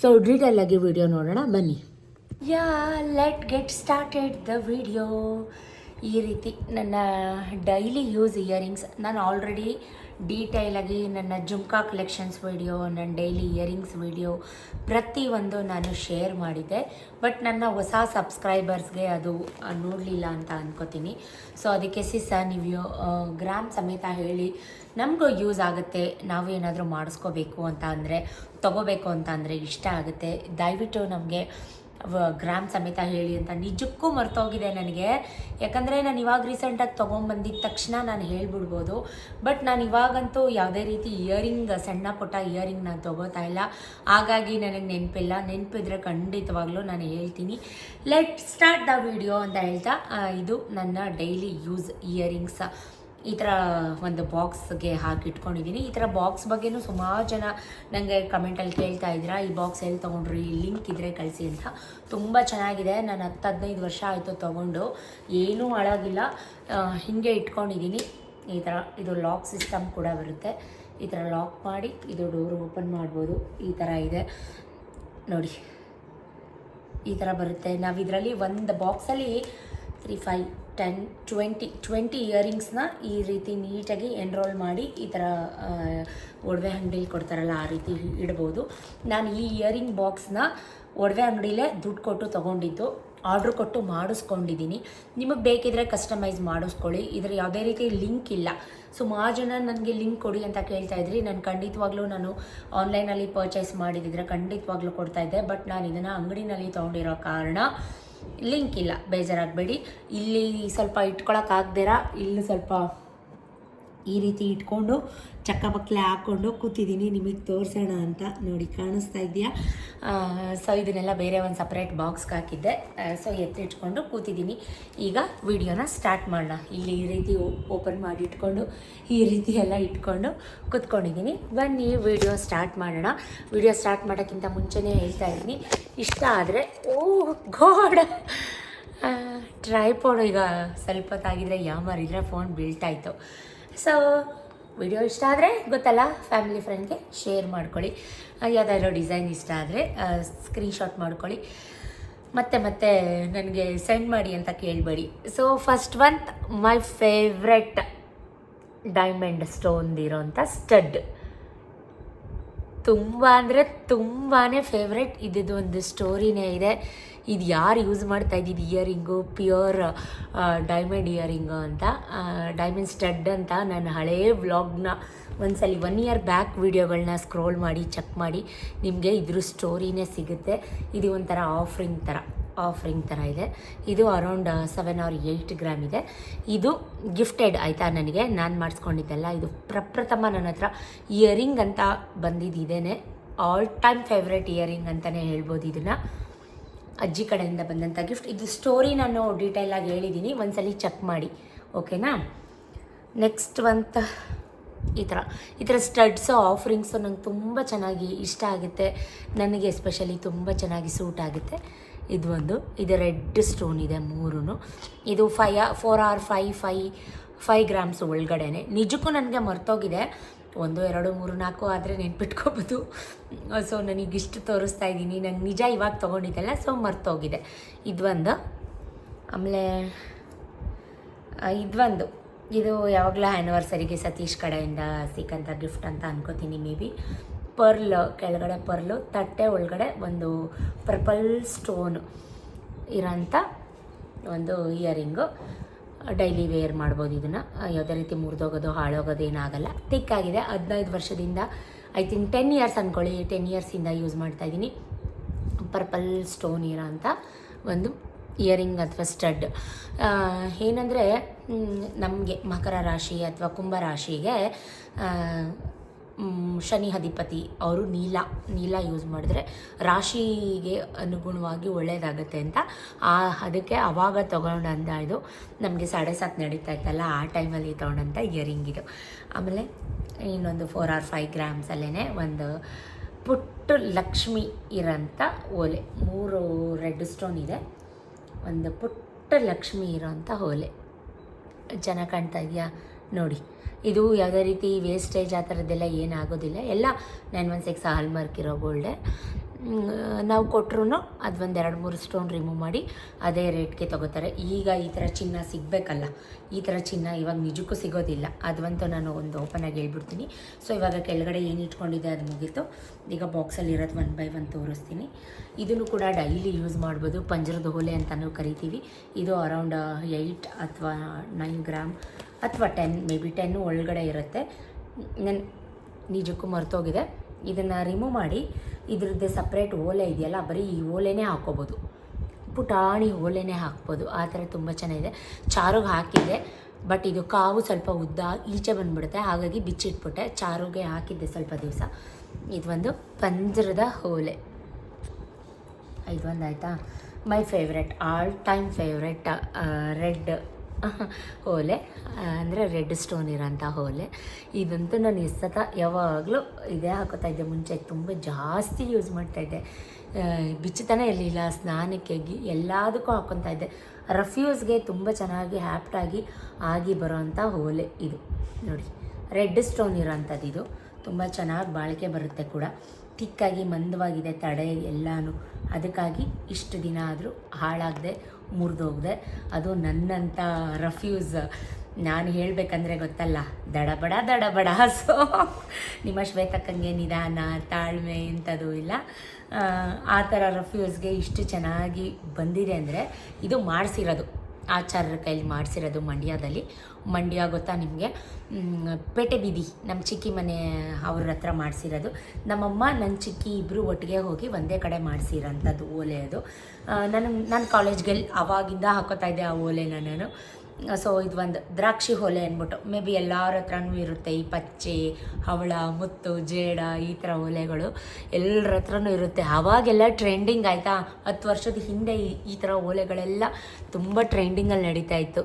ಸೊ ಡೀಟೇಲ್ ಆಗಿ ವಿಡಿಯೋ ನೋಡೋಣ. ಬನ್ನಿ. Ya let get started the video ಈ ರೀತಿ ನನ್ನ ಡೈಲಿ ಯೂಸ್ ಇಯರಿಂಗ್ಸ್ ನಾನು ಆಲ್ರೆಡಿ ಡೀಟೈಲಾಗಿ ನನ್ನ ಜುಮ್ಕಾ ಕಲೆಕ್ಷನ್ಸ್ ವಿಡಿಯೋ ನನ್ನ ಡೈಲಿ ಇಯರಿಂಗ್ಸ್ ವಿಡಿಯೋ ಪ್ರತಿಯೊಂದು ನಾನು ಶೇರ್ ಮಾಡಿದ್ದೆ. ಬಟ್ ನನ್ನ ಹೊಸ ಸಬ್ಸ್ಕ್ರೈಬರ್ಸ್ಗೆ ಅದು ನೋಡಲಿಲ್ಲ ಅಂತ ಅಂದ್ಕೋತೀನಿ ಸೊ ಅದಕ್ಕೆ ಸಿಸ ನೀವು ಗ್ರಾಮ್ ಸಮೇತ ಹೇಳಿ, ನಮಗೂ ಯೂಸ್ ಆಗುತ್ತೆ, ನಾವು ಏನಾದರೂ ಮಾಡಿಸ್ಕೋಬೇಕು ಅಂತ ಅಂದರೆ, ತೊಗೋಬೇಕು ಅಂತ ಅಂದರೆ ಇಷ್ಟ ಆಗುತ್ತೆ. ದಯವಿಟ್ಟು ನಮಗೆ ಗ್ರಾಮ್ ಸಮೇತ ಹೇಳಿ ಅಂತ ನಿಜಕ್ಕೂ ಮರ್ತೋಗಿದೆ ನನಗೆ. ಯಾಕಂದರೆ ನಾನು ಇವಾಗ ರೀಸೆಂಟಾಗಿ ತೊಗೊಂಬಂದಿದ್ದ ತಕ್ಷಣ ನಾನು ಹೇಳ್ಬಿಡ್ಬೋದು. ಬಟ್ ನಾನು ಇವಾಗಂತೂ ಯಾವುದೇ ರೀತಿ ಇಯರಿಂಗ್ ಸಣ್ಣ ಪುಟ್ಟ ಇಯರಿಂಗ್ ನಾನು ತೊಗೋತಾ ಇಲ್ಲ. ಹಾಗಾಗಿ ನನಗೆ ನೆನಪಿಲ್ಲ ನೆನಪಿದ್ರೆ ಖಂಡಿತವಾಗ್ಲೂ ನಾನು ಹೇಳ್ತೀನಿ. ಲೆಟ್ ಸ್ಟಾರ್ಟ್ ದ ವಿಡಿಯೋ ಅಂತ ಹೇಳ್ತಾ ಇದು ನನ್ನ ಡೈಲಿ ಯೂಸ್ ಇಯರಿಂಗ್ಸ್ ಈ ಥರ ಒಂದು ಬಾಕ್ಸ್ಗೆ ಹಾಕಿ ಇಟ್ಕೊಂಡಿದ್ದೀನಿ. ಈ ಥರ ಬಾಕ್ಸ್ ಬಗ್ಗೆನೂ ಸುಮಾರು ಜನ ನನಗೆ ಕಮೆಂಟಲ್ಲಿ ಕೇಳ್ತಾ ಇದ್ದೀರಾ ಈ ಬಾಕ್ಸ್ ಎಲ್ಲಿ ತೊಗೊಂಡ್ರಿ ಲಿಂಕ್ ಇದ್ದರೆ ಕಳಿಸಿ ಅಂತ. ತುಂಬ ಚೆನ್ನಾಗಿದೆ. ನಾನು ಹತ್ತು ಹದಿನೈದು ವರ್ಷ ಆಯಿತು ತೊಗೊಂಡು. ಏನೂ ಹಾಳಾಗಿಲ್ಲ ಹಿಂಗೆ ಇಟ್ಕೊಂಡಿದ್ದೀನಿ. ಈ ಥರ ಇದು ಲಾಕ್ ಸಿಸ್ಟಮ್ ಕೂಡ ಬರುತ್ತೆ. ಈ ಥರ ಲಾಕ್ ಮಾಡಿ ಇದು ಡೋರ್ ಓಪನ್ ಮಾಡ್ಬೋದು. ಈ ಥರ ಇದೆ. ನೋಡಿ. ಈ ಥರ ಬರುತ್ತೆ. ನಾವು ಇದರಲ್ಲಿ ಒಂದು ಬಾಕ್ಸಲ್ಲಿ three five ten twenty twenty ಇಯರಿಂಗ್ಸ್ನ ಈ ರೀತಿ ನೀಟಾಗಿ ಎನ್ರೋಲ್ ಮಾಡಿ ಈ ಥರ ಒಡವೆ ಅಂಗಡಿಲಿ ಕೊಡ್ತಾರಲ್ಲ ಆ ರೀತಿ ಇಡ್ಬೋದು. ನಾನು ಈ ಇಯರಿಂಗ್ ಬಾಕ್ಸ್ನ ಒಡವೆ ಅಂಗಡಿಲೇ ದುಡ್ಡು ಕೊಟ್ಟು ತೊಗೊಂಡಿದ್ದು ಆರ್ಡ್ರ್ ಕೊಟ್ಟು ಮಾಡಿಸ್ಕೊಂಡಿದ್ದೀನಿ. ನಿಮಗೆ ಬೇಕಿದ್ರೆ ಕಸ್ಟಮೈಸ್ ಮಾಡಿಸ್ಕೊಳ್ಳಿ. ಇದರ ಯಾವುದೇ ರೀತಿ ಲಿಂಕ್ ಇಲ್ಲ. ಸುಮಾರು ಜನ ನನಗೆ ಲಿಂಕ್ ಕೊಡಿ ಅಂತ ಕೇಳ್ತಾ ಇದ್ರಿ. ನಾನು ಖಂಡಿತವಾಗ್ಲೂ ನಾನು ಆನ್ಲೈನಲ್ಲಿ ಪರ್ಚೇಸ್ ಮಾಡಿದಿದ್ರೆ ಖಂಡಿತವಾಗ್ಲೂ ಕೊಡ್ತಾ ಇದ್ದೆ. ಬಟ್ ನಾನು ಇದನ್ನು ಅಂಗಡಿನಲ್ಲಿ ತೊಗೊಂಡಿರೋ ಕಾರಣ ಲಿಂಕ್ ಇಲ್ಲ ಬೇಜಾರಾಗಬೇಡಿ. ಇಲ್ಲಿ ಸ್ವಲ್ಪ ಇಟ್ಕೊಳಕ್ಕಾಗ್ದಿರ ಇಲ್ಲಿ ಸ್ವಲ್ಪ ಈ ರೀತಿ ಇಟ್ಕೊಂಡು ಚಕ್ಕಬಕ್ಲೆ ಹಾಕ್ಕೊಂಡು ಕೂತಿದ್ದೀನಿ. ನಿಮಗೆ ತೋರಿಸೋಣ ಅಂತ ನೋಡಿ ಕಾಣಿಸ್ತಾ ಇದೆಯಾ ಸೊ ಇದನ್ನೆಲ್ಲ ಬೇರೆ ಒಂದು ಸಪ್ರೇಟ್ ಬಾಕ್ಸ್ಗೆ ಹಾಕಿದ್ದೆ. ಸೊ ಎತ್ತಿಟ್ಕೊಂಡು ಕೂತಿದ್ದೀನಿ. ಈಗ ವಿಡಿಯೋನ ಸ್ಟಾರ್ಟ್ ಮಾಡೋಣ. ಇಲ್ಲಿ ಈ ರೀತಿ ಓಪನ್ ಮಾಡಿ ಇಟ್ಕೊಂಡು, ಈ ರೀತಿ ಎಲ್ಲ ಇಟ್ಕೊಂಡು ಕೂತ್ಕೊಂಡಿದ್ದೀನಿ. ಬನ್ನಿ, ವಿಡಿಯೋ ಸ್ಟಾರ್ಟ್ ಮಾಡೋಣ. ವಿಡಿಯೋ ಸ್ಟಾರ್ಟ್ ಮಾಡೋಕ್ಕಿಂತ ಮುಂಚೆನೇ ಹೇಳ್ತಾ ಇದ್ದೀನಿ. ಇಷ್ಟ ಆದರೆ, ಓ ಗೋಡ! ಟ್ರೈಪೋಡ್ ಈಗ ಸ್ವಲ್ಪ ಹೊತ್ತಾಗಿದ್ರೆ ಯಾಮಾರಿದ್ರೆ ಫೋನ್ ಬೀಳ್ತಾಯಿತ್ತು ಸೊ ವಿಡಿಯೋ ಇಷ್ಟ ಆದರೆ ಗೊತ್ತಲ್ಲ ಫ್ಯಾಮಿಲಿ ಫ್ರೆಂಡ್ಗೆ ಶೇರ್ ಮಾಡ್ಕೊಳ್ಳಿ. ಯಾವುದಾದ್ರೂ ಡಿಸೈನ್ ಇಷ್ಟ ಆದರೆ ಸ್ಕ್ರೀನ್ಶಾಟ್ ಮಾಡ್ಕೊಳ್ಳಿ. ಮತ್ತೆ ಮತ್ತೆ ನನಗೆ ಸೆಂಡ್ ಮಾಡಿ ಅಂತ ಕೇಳಬೇಡಿ. So first one my favourite diamond stone ಇರೋಂಥ ಸ್ಟಡ್ ತುಂಬ ಅಂದರೆ ತುಂಬಾ ಫೇವ್ರೆಟ್ ಇದ್ದಿದ್ದು ಒಂದು ಸ್ಟೋರಿನೇ ಇದೆ. ಇದು ಯಾರು ಯೂಸ್ ಮಾಡ್ತಾ ಇದ್ದಿದ್ದು ಇಯರಿಂಗು ಪ್ಯೂರ್ ಡೈಮಂಡ್ ಇಯರಿಂಗು ಅಂತ. ಡೈಮಂಡ್ ಸ್ಟಡ್ ಅಂತ ನನ್ನ ಹಳೇ ವ್ಲಾಗ್ನ ಒಂದ್ಸಲಿ ಒನ್ ಇಯರ್ ಬ್ಯಾಕ್ ವೀಡಿಯೋಗಳನ್ನ ಸ್ಕ್ರೋಲ್ ಮಾಡಿ ಚೆಕ್ ಮಾಡಿ ನಿಮಗೆ ಇದ್ರ ಸ್ಟೋರಿನೇ ಸಿಗುತ್ತೆ. ಇದು ಒಂಥರ ಆಫ್ರಿಂಗ್ ಥರ ಆಫ್ರಿಂಗ್ ಥರ ಇದೆ. ಇದು around seven or eight gram ಇದೆ. ಇದು ಗಿಫ್ಟೆಡ್ ಆಯಿತಾ ನನಗೆ? ನಾನು ಮಾಡಿಸ್ಕೊಂಡಿದ್ದೆಲ್ಲ. ಇದು ಪ್ರಪ್ರಥಮ ನನ್ನ ಹತ್ರ ಇಯರಿಂಗ್ ಅಂತ ಬಂದಿದ್ದೇನೆ ಆಲ್ ಟೈಮ್ ಫೇವ್ರೆಟ್ ಇಯರಿಂಗ್ ಅಂತಲೇ ಹೇಳ್ಬೋದು ಇದನ್ನು. ಅಜ್ಜಿ ಕಡೆಯಿಂದ ಬಂದಂಥ ಗಿಫ್ಟ್ ಇದು ಸ್ಟೋರಿ ನಾನು ಡೀಟೇಲಾಗಿ ಹೇಳಿದ್ದೀನಿ ಒಂದ್ಸಲಿ ಚೆಕ್ ಮಾಡಿ. ಓಕೆನಾ ನೆಕ್ಸ್ಟ್ ಒಂತ, ಈ ಥರ ಈ ಥರ ಸ್ಟಡ್ಸು ಆಫರಿಂಗ್ಸು ನಂಗೆ ತುಂಬ ಚೆನ್ನಾಗಿ ಇಷ್ಟ ಆಗುತ್ತೆ. ನನಗೆ ಎಸ್ಪೆಷಲಿ ತುಂಬ ಚೆನ್ನಾಗಿ ಸೂಟ್ ಆಗುತ್ತೆ. ಇದು ಒಂದು. ಇದು ರೆಡ್ ಸ್ಟೋನ್ ಇದೆ ಮೂರೂ ಇದು five four or five five five grams ಒಳಗಡೆ ನಿಜಕ್ಕೂ ನನಗೆ ಮರ್ತೋಗಿದೆ. ಒಂದು, ಎರಡು, ಮೂರು, ನಾಲ್ಕು ಆದರೆ ನೆನ್ಪಿಟ್ಕೋಬೋದು. ಸೊ ನನಗೆ ಇಷ್ಟು ತೋರಿಸ್ತಾ ಇದ್ದೀನಿ. ನಂಗೆ ನಿಜ ಇವಾಗ ತೊಗೊಂಡಿದ್ದೆಲ್ಲ ಸೊ ಮರ್ತೋಗಿದೆ. ಇದೊಂದು ಆಮೇಲೆ ಇದು ಇದೊಂದು ಇದು ಯಾವಾಗಲೂ ಆ್ಯನಿವರ್ಸರಿಗೆ ಸತೀಶ್ ಕಡೆಯಿಂದ ಸಿಕ್ಕಂಥ ಗಿಫ್ಟ್ ಅಂತ ಅನ್ಕೋತೀನಿ ಮೇ ಬಿ ಪರ್ಲ್, ಕೆಳಗಡೆ ಪರ್ಲು, ತಟ್ಟೆ ಒಳಗಡೆ ಒಂದು ಪರ್ಪಲ್ ಸ್ಟೋನ್ ಇರೋಂಥ ಒಂದು ಇಯರಿಂಗು ಡೈಲಿ ವೇರ್ ಮಾಡ್ಬೋದು ಇದನ್ನು. ಯಾವುದೇ ರೀತಿ ಮುರಿದೋಗೋದು, ಹಾಳೋಗೋದು ಏನಾಗಲ್ಲ. ತಿಕ್ಕಾಗಿದೆ. ಹದಿನೈದು ವರ್ಷದಿಂದ ಐ ಥಿಂಕ್ ಟೆನ್ ಇಯರ್ಸ್ ಅಂದ್ಕೊಳ್ಳಿ ಟೆನ್ ಇಯರ್ಸಿಂದ ಯೂಸ್ ಮಾಡ್ತಾ ಇದ್ದೀನಿ. ಪರ್ಪಲ್ ಸ್ಟೋನ್ ಇರೋ ಅಂತ ಒಂದು ಇಯರಿಂಗ್ ಅಥವಾ ಸ್ಟಡ್ ಏನಂದರೆ ನಮಗೆ ಮಕರ ರಾಶಿ ಅಥವಾ ಕುಂಭ ರಾಶಿಗೆ ಶನಿ ಅಧಿಪತಿ ಅವರು ನೀಲ ನೀಲ ಯೂಸ್ ಮಾಡಿದ್ರೆ ರಾಶಿಗೆ ಅನುಗುಣವಾಗಿ ಒಳ್ಳೆಯದಾಗುತ್ತೆ ಅಂತ. ಆ, ಅದಕ್ಕೆ ಅವಾಗ ತೊಗೊಂಡಂತ ಇದು ನಮಗೆ ಸಾಡೆ ಸಾತ್ ನಡೀತಾ ಇತ್ತಲ್ಲ, ಆ ಟೈಮಲ್ಲಿ ತೊಗೊಂಡಂಥ ಇಯರಿಂಗ್ ಇದು. ಆಮೇಲೆ ಇನ್ನೊಂದು ಫೋರ್ ಆರ್ ಫೈವ್ ಗ್ರಾಮ್ಸಲ್ಲೇ ಒಂದು ಪುಟ್ಟ ಲಕ್ಷ್ಮಿ ಇರೋಂಥ ಓಲೆ, ಮೂರು ರೆಡ್ ಸ್ಟೋನ್ ಇದೆ. ಒಂದು ಪುಟ್ಟ ಲಕ್ಷ್ಮಿ ಇರೋಂಥ ಓಲೆ. ಚೆನ್ನಾಗಿ ಕಾಣ್ತಾ ಇದೆಯಾ? ನೋಡಿ. ಇದು ಯಾವುದೇ ರೀತಿ ವೇಸ್ಟೇಜ್ ಆ ಥರದ್ದೆಲ್ಲ ಏನಾಗೋದಿಲ್ಲ. ಎಲ್ಲ ನೈನ್ ಒನ್ ಸಿಕ್ಸ್ ಹಾಲ್ಮಾರ್ಕ್ ಇರೋ ಗೋಲ್ಡೆ ನಾವು ಕೊಟ್ಟರು ಅದು ಒಂದು ಎರಡು ಮೂರು ಸ್ಟೋನ್ ರಿಮೂವ್ ಮಾಡಿ ಅದೇ ರೇಟ್ಗೆ ತೊಗೋತಾರೆ. ಈಗ ಈ ಥರ ಚಿನ್ನ ಸಿಗಬೇಕಲ್ಲ, ಈ ಥರ ಚಿನ್ನ ಇವಾಗ ನಿಜಕ್ಕೂ ಸಿಗೋದಿಲ್ಲ. ಅದಂತೂ ನಾನು ಒಂದು ಓಪನ್ ಆಗಿ ಹೇಳ್ಬಿಡ್ತೀನಿ. ಸೊ ಇವಾಗ ಕೆಳಗಡೆ ಏನು ಇಟ್ಕೊಂಡಿದೆ ಅದು ಮುಗೀತು. ಈಗ ಬಾಕ್ಸಲ್ಲಿ ಇರೋದು ಒನ್ ಬೈ ಒನ್ ತೋರಿಸ್ತೀನಿ. ಇದನ್ನು ಕೂಡ ಡೈಲಿ ಯೂಸ್ ಮಾಡ್ಬೋದು. ಪಂಜರದ ಹೋಲೆ ಅಂತಲೂ ಕರಿತೀವಿ. ಇದು ಅರೌಂಡ್ ಏಯ್ಟ್ ಅಥವಾ ನೈನ್ ಗ್ರಾಮ್ ಅಥವಾ ಟೆನ್ ಮೇ ಬಿ ಟೆನ್ನು ಒಳಗಡೆ ಇರುತ್ತೆ. ನನ್ನ ನಿಜಕ್ಕೂ ಮರ್ತೋಗಿದೆ. ಇದನ್ನು ರಿಮೂವ್ ಮಾಡಿ ಇದ್ರದ್ದೇ ಸಪ್ರೇಟ್ ಓಲೆ ಇದೆಯಲ್ಲ, ಬರೀ ಈ ಓಲೆನೇ ಹಾಕ್ಕೋಬೋದು. ಪುಟಾಣಿ ಓಲೆನೇ ಹಾಕ್ಬೋದು. ಆ ಥರ ತುಂಬ ಚೆನ್ನಾಗಿದೆ. ಚಾರುಗೆ ಹಾಕಿದ್ದೆ ಬಟ್ ಇದು ಕಾವು ಸ್ವಲ್ಪ ಉದ್ದ ಈಚೆ ಬಂದುಬಿಡುತ್ತೆ. ಹಾಗಾಗಿ ಬಿಚ್ಚಿಟ್ಬಿಟ್ಟೆ. ಚಾರುಗೆ ಹಾಕಿದ್ದೆ ಸ್ವಲ್ಪ ದಿವಸ. ಇದು ಒಂದು ಪಂಜರದ ಓಲೆ. ಇದೊಂದು ಆಯಿತಾ my favourite all time favourite red ಓಲೆ ಅಂದರೆ ರೆಡ್ ಸ್ಟೋನ್ ಇರೋಂಥ ಹೋಲೆ. ಇದಂತೂ ನಾನು ಎಷ್ಟತ ಯಾವಾಗಲೂ ಇದೇ ಹಾಕೋತಾ ಇದ್ದೆ. ಮುಂಚೆ ತುಂಬ ಜಾಸ್ತಿ ಯೂಸ್ ಮಾಡ್ತಾಯಿದ್ದೆ ಬಿಚ್ಚುತ್ತಾನೆ ಇರಲಿಲ್ಲ, ಸ್ನಾನಕ್ಕೆ ಎಲ್ಲದಕ್ಕೂ ಹಾಕ್ಕೊತಾ ಇದ್ದೆ. ರಫ್ಯೂಸ್ಗೆ ತುಂಬ ಚೆನ್ನಾಗಿ ಹ್ಯಾಪ್ಟಾಗಿ ಆಗಿ ಬರೋವಂಥ ಹೋಲೆ ಇದು. ನೋಡಿ, ರೆಡ್ ಸ್ಟೋನ್ ಇರೋಂಥದ್ದು ಇದು. ತುಂಬ ಚೆನ್ನಾಗಿ ಬಾಳಿಕೆ ಬರುತ್ತೆ ಕೂಡ. ತಿಕ್ಕಾಗಿ ಮಂದವಾಗಿದೆ ತಡೆ ಎಲ್ಲನೂ. ಅದಕ್ಕಾಗಿ ಇಷ್ಟು ದಿನ ಆದರೂ ಹಾಳಾಗದೆ ಮುರಿದೋಗಿದೆ. ಅದು ನನ್ನಂಥ ರಫ್ಯೂಸ್. ನಾನು ಹೇಳಬೇಕಂದ್ರೆ ಗೊತ್ತಲ್ಲ ದಡಬಡ ದಡಬಡ. ಸೊ ನಿಮ್ಮ ಶ್ವೇತಕ್ಕಂಗೆ ನಿಧಾನ ತಾಳ್ಮೆ ಇಂಥದ್ದು ಇಲ್ಲ. ಆ, ಥರ ರಫ್ಯೂಸ್ಗೆ ಇಷ್ಟು ಚೆನ್ನಾಗಿ ಬಂದಿದೆ ಅಂದರೆ ಇದು ಮಾಡಿಸಿರೋದು. ಆಚಾರ್ಯರ ಕೈಲಿ ಮಾಡಿಸಿರೋದು ಮಂಡ್ಯದಲ್ಲಿ. ಮಂಡ್ಯ ಗೊತ್ತಾ ನಿಮಗೆ? ಪೇಟೆ ಬೀದಿ ನಮ್ಮ ಚಿಕ್ಕಿ ಮನೆ ಅವ್ರ ಹತ್ರ ಮಾಡಿಸಿರೋದು. ನಮ್ಮಮ್ಮ ನನ್ನ ಚಿಕ್ಕಿ ಇಬ್ಬರು ಒಟ್ಟಿಗೆ ಹೋಗಿ ಒಂದೇ ಕಡೆ ಮಾಡಿಸಿರೋಂಥದ್ದು ಓಲೆ ಅದು. ನನಗೆ ನಾನು ಕಾಲೇಜ್ಗೆಲ್ಲಿ ಅವಾಗಿಂದ ಹಾಕೋತಾ ಇದ್ದೆ ಆ ಓಲೆನ ನಾನು. ಸೊ ಇದು ಒಂದು ದ್ರಾಕ್ಷಿ ಹೊಲೆ ಅಂದ್ಬಿಟ್ಟು ಮೇ ಬಿ ಎಲ್ಲರ ಹತ್ರನೂ ಇರುತ್ತೆ. ಈ ಪಚ್ಚೆ, ಹವಳ, ಮುತ್ತು, ಜೇಡ, ಈ ಥರ ಓಲೆಗಳು ಎಲ್ಲರ ಹತ್ರನೂ ಇರುತ್ತೆ. ಆವಾಗೆಲ್ಲ ಟ್ರೆಂಡಿಂಗ್ ಆಯಿತಾ? ಹತ್ತು ವರ್ಷದ ಹಿಂದೆ ಈ ಈ ಥರ ಓಲೆಗಳೆಲ್ಲ ತುಂಬ ಟ್ರೆಂಡಿಂಗಲ್ಲಿ ನಡೀತಾ ಇತ್ತು.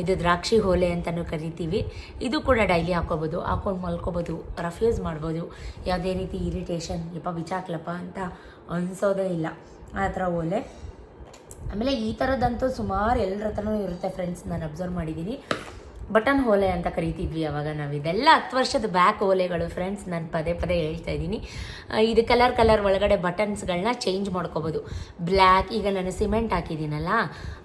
ಇದು ದ್ರಾಕ್ಷಿ ಹೋಲೆ ಅಂತಲೂ ಕರಿತೀವಿ. ಇದು ಕೂಡ ಡೈಲಿ ಹಾಕೋಬೋದು. ಹಾಕೊಂಡು ಮಲ್ಕೋಬೋದು ರಫ್ಯೂಸ್ ಮಾಡ್ಬೋದು. ಯಾವುದೇ ರೀತಿ ಇರಿಟೇಷನ್ ಯಪ್ಪ, ಬಿಚಾಕ್ಲಪ್ಪ ಅಂತ ಅನಿಸೋದೇ ಇಲ್ಲ. ಆ ಥರ ಓಲೆ ಆಮೇಲೆ ಈ ಥರದ್ದಂತೂ ಸುಮಾರು ಎಲ್ಲರ ಹತ್ರನೂ ಇರುತ್ತೆ ಫ್ರೆಂಡ್ಸ್ ನಾನು ಅಬ್ಸರ್ವ್ ಮಾಡಿದ್ದೀನಿ ಬಟನ್ ಓಲೆ ಅಂತ ಕರಿತಿದ್ವಿ ಅವಾಗ ನಾವು. ಇದೆಲ್ಲ ಹತ್ತು ವರ್ಷದ ಬ್ಯಾಕ್ ಓಲೆಗಳು ಫ್ರೆಂಡ್ಸ್ ನಾನು ಪದೇ ಪದೇ ಹೇಳ್ತಾ ಇದ್ದೀನಿ. ಇದು ಕಲರ್ ಕಲರ್ ಒಳಗಡೆ ಬಟನ್ಸ್ಗಳನ್ನ ಚೇಂಜ್ ಮಾಡ್ಕೋಬೋದು. ಬ್ಲ್ಯಾಕ್ ಈಗ ನಾನು ಸಿಮೆಂಟ್ ಹಾಕಿದ್ದೀನಲ್ಲ